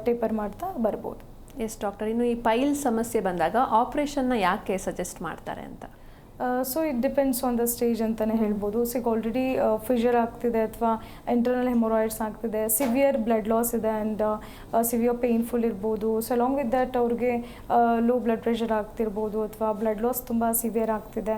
ಟೇಪರ್ ಮಾಡ್ತಾ ಬರ್ಬೋದು. ಎಸ್ ಡಾಕ್ಟರ್ ಇನ್ನು ಈ ಪೈಲ್ ಸಮಸ್ಯೆ ಬಂದಾಗ ಆಪ್ರೇಷನ್ನ ಯಾಕೆ ಸಜೆಸ್ಟ್ ಮಾಡ್ತಾರೆ ಅಂತ? So it depends on the stage ಅಂತಲೇ ಹೇಳ್ಬೋದು. ಸೊ ಈಗ ಆಲ್ರೆಡಿ ಫಿಷರ್ ಆಗ್ತಿದೆ ಅಥವಾ ಇಂಟರ್ನಲ್ ಹೆಮೊರಾಯ್ಡ್ಸ್ ಆಗ್ತಿದೆ ಸಿವಿಯರ್ ಬ್ಲಡ್ ಲಾಸ್ ಇದೆ ಆ್ಯಂಡ್ ಸಿವಿಯರ್ ಪೇಯ್ನ್ಫುಲ್ ಇರ್ಬೋದು. ಸೊ ಅಲಾಂಗ್ ವಿತ್ ದಟ್ ಅವ್ರಿಗೆ ಲೋ ಬ್ಲಡ್ ಪ್ರೆಷರ್ ಆಗ್ತಿರ್ಬೋದು ಅಥವಾ ಬ್ಲಡ್ ಲಾಸ್ ತುಂಬ ಸಿವಿಯರ್ ಆಗ್ತಿದೆ.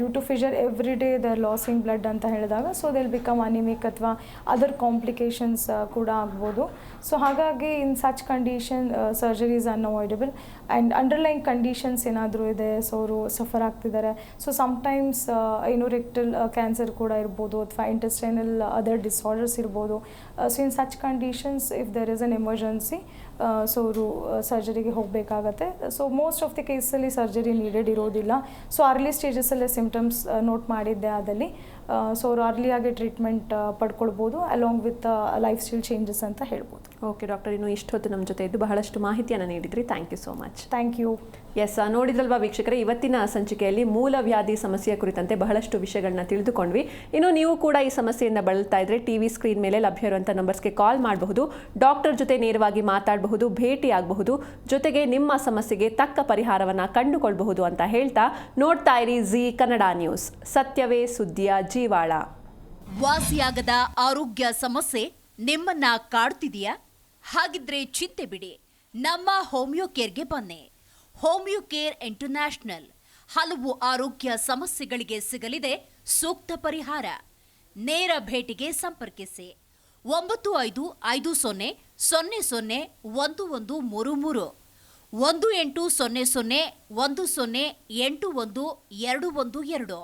Due to fissure every day the losing blood ಅಂತ ಹೇಳಿದಾಗ ಸೊ ದೆಲ್ ಬಿಕಮ್ ಅನಿಮಿಕ್ ಅಥವಾ ಅದರ್ ಕಾಂಪ್ಲಿಕೇಶನ್ಸ್ ಕೂಡ ಆಗ್ಬೋದು. ಸೊ ಹಾಗಾಗಿ in such condition surgery is unavoidable and underline conditions ಏನಾದರೂ ಇದೆ ಸೊ ಅವರು ಸಫರ್ ಆಗ್ತಿದ್ದಾರೆ. ಸೊ ಸಮ್ಟೈಮ್ಸ್ ಏನು ರೆಕ್ಟಲ್ ಕ್ಯಾನ್ಸರ್ ಕೂಡ ಇರ್ಬೋದು ಅಥವಾ ಇಂಟೆಸ್ಟೈನಲ್ ಅದರ್ ಡಿಸಾರ್ಡರ್ಸ್ ಇರ್ಬೋದು so in such conditions if there is an emergency so ಅವರು ಸರ್ಜರಿಗೆ ಹೋಗಬೇಕಾಗತ್ತೆ. ಸೊ ಮೋಸ್ಟ್ ಆಫ್ ದಿ ಕೇಸಲ್ಲಿ ಸರ್ಜರಿ ನೀಡೆಡ್ ಇರೋದಿಲ್ಲ. ಸೊ ಅರ್ಲಿ ಸ್ಟೇಜಸಲ್ಲೇ ಸಿಮ್ಟಮ್ಸ್ ನೋಟ್ ಮಾಡಿದ್ದೆ ಆದಲ್ಲಿ ಸೊ ಅವರು ಅರ್ಲಿಯಾಗಿ ಟ್ರೀಟ್ಮೆಂಟ್ ಪಡ್ಕೊಳ್ಬೋದು along with life style changes ಅಂತ ಹೇಳ್ಬೋದು. ಓಕೆ ಡಾಕ್ಟರ್ ಇನ್ನು ಇಷ್ಟೊತ್ತು ನಮ್ಮ ಜೊತೆ ಇದ್ದು ಬಹಳಷ್ಟು ಮಾಹಿತಿಯನ್ನು ನೀಡಿದ್ರಿ. Thank you so much thank you yes ನೋಡಿದ್ರಲ್ವಾ ವೀಕ್ಷಕರೇ ಇವತ್ತಿನ ಸಂಚಿಕೆಯಲ್ಲಿ ಮೂಲವ್ಯಾಧಿ ಸಮಸ್ಯೆಯ ಕುರಿತಂತೆ ಬಹಳಷ್ಟು ವಿಷಯಗಳನ್ನ ತಿಳಿದುಕೊಂಡ್ವಿ. ಇನ್ನು ನೀವು ಕೂಡ ಈ ಸಮಸ್ಯೆಯಿಂದ ಬಳಲ್ತಾ ಇದ್ರೆ ಟಿವಿ ಸ್ಕ್ರೀನ್ ಮೇಲೆ ಲಭ್ಯ ಇರುವಂಥ ನಂಬರ್ಸ್ಗೆ ಕಾಲ್ ಮಾಡಬಹುದು. ಡಾಕ್ಟರ್ ಜೊತೆ ನೇರವಾಗಿ ಮಾತಾಡಬಹುದು. ಭೇಟಿ ಆಗಬಹುದು ಜೊತೆಗೆ ನಿಮ್ಮ ಸಮಸ್ಯೆಗೆ ತಕ್ಕ ಪರಿಹಾರವನ್ನ ಕಂಡುಕೊಳ್ಬಹುದು ಅಂತ ಹೇಳ್ತಾ ನೋಡ್ತಾ ಇರಿ ಜಿ ಕನ್ನಡ ನ್ಯೂಸ್. ಸತ್ಯವೇ ಸುದ್ದಿಯ ಜೀವಾಳ. ವಾಸಿಯಾಗದ ಆರೋಗ್ಯ ಸಮಸ್ಯೆ ನಿಮ್ಮನ್ನ ಕಾಡ್ತಿದೆಯಾ? ಹಾಗಿದ್ರೆ ಚಿಂತೆ ಬಿಡಿ. ನಮ್ಮ ಹೋಮಿಯೋ ಕೇರ್ಗೆ ಬನ್ನಿ. Homeo Care International. ಹಲವು ಆರೋಗ್ಯ ಸಮಸ್ಯೆಗಳಿಗೆ ಸಿಗಲಿದೆ ಸೂಕ್ತ ಪರಿಹಾರ. ನೇರ ಭೇಟಿಗೆ ಸಂಪರ್ಕಿಸಿ. ಒಂಬತ್ತು ಐದು ಐದು ಸೊನ್ನೆ ಸೊನ್ನೆ ಸೊನ್ನೆ ಒಂದು ಒಂದು ಮೂರು ಮೂರು. ಒಂದು ಎಂಟು ಸೊನ್ನೆ ಸೊನ್ನೆ ಒಂದು ಸೊನ್ನೆ ಎಂಟು ಒಂದು ಎರಡು ಒಂದು ಎರಡು.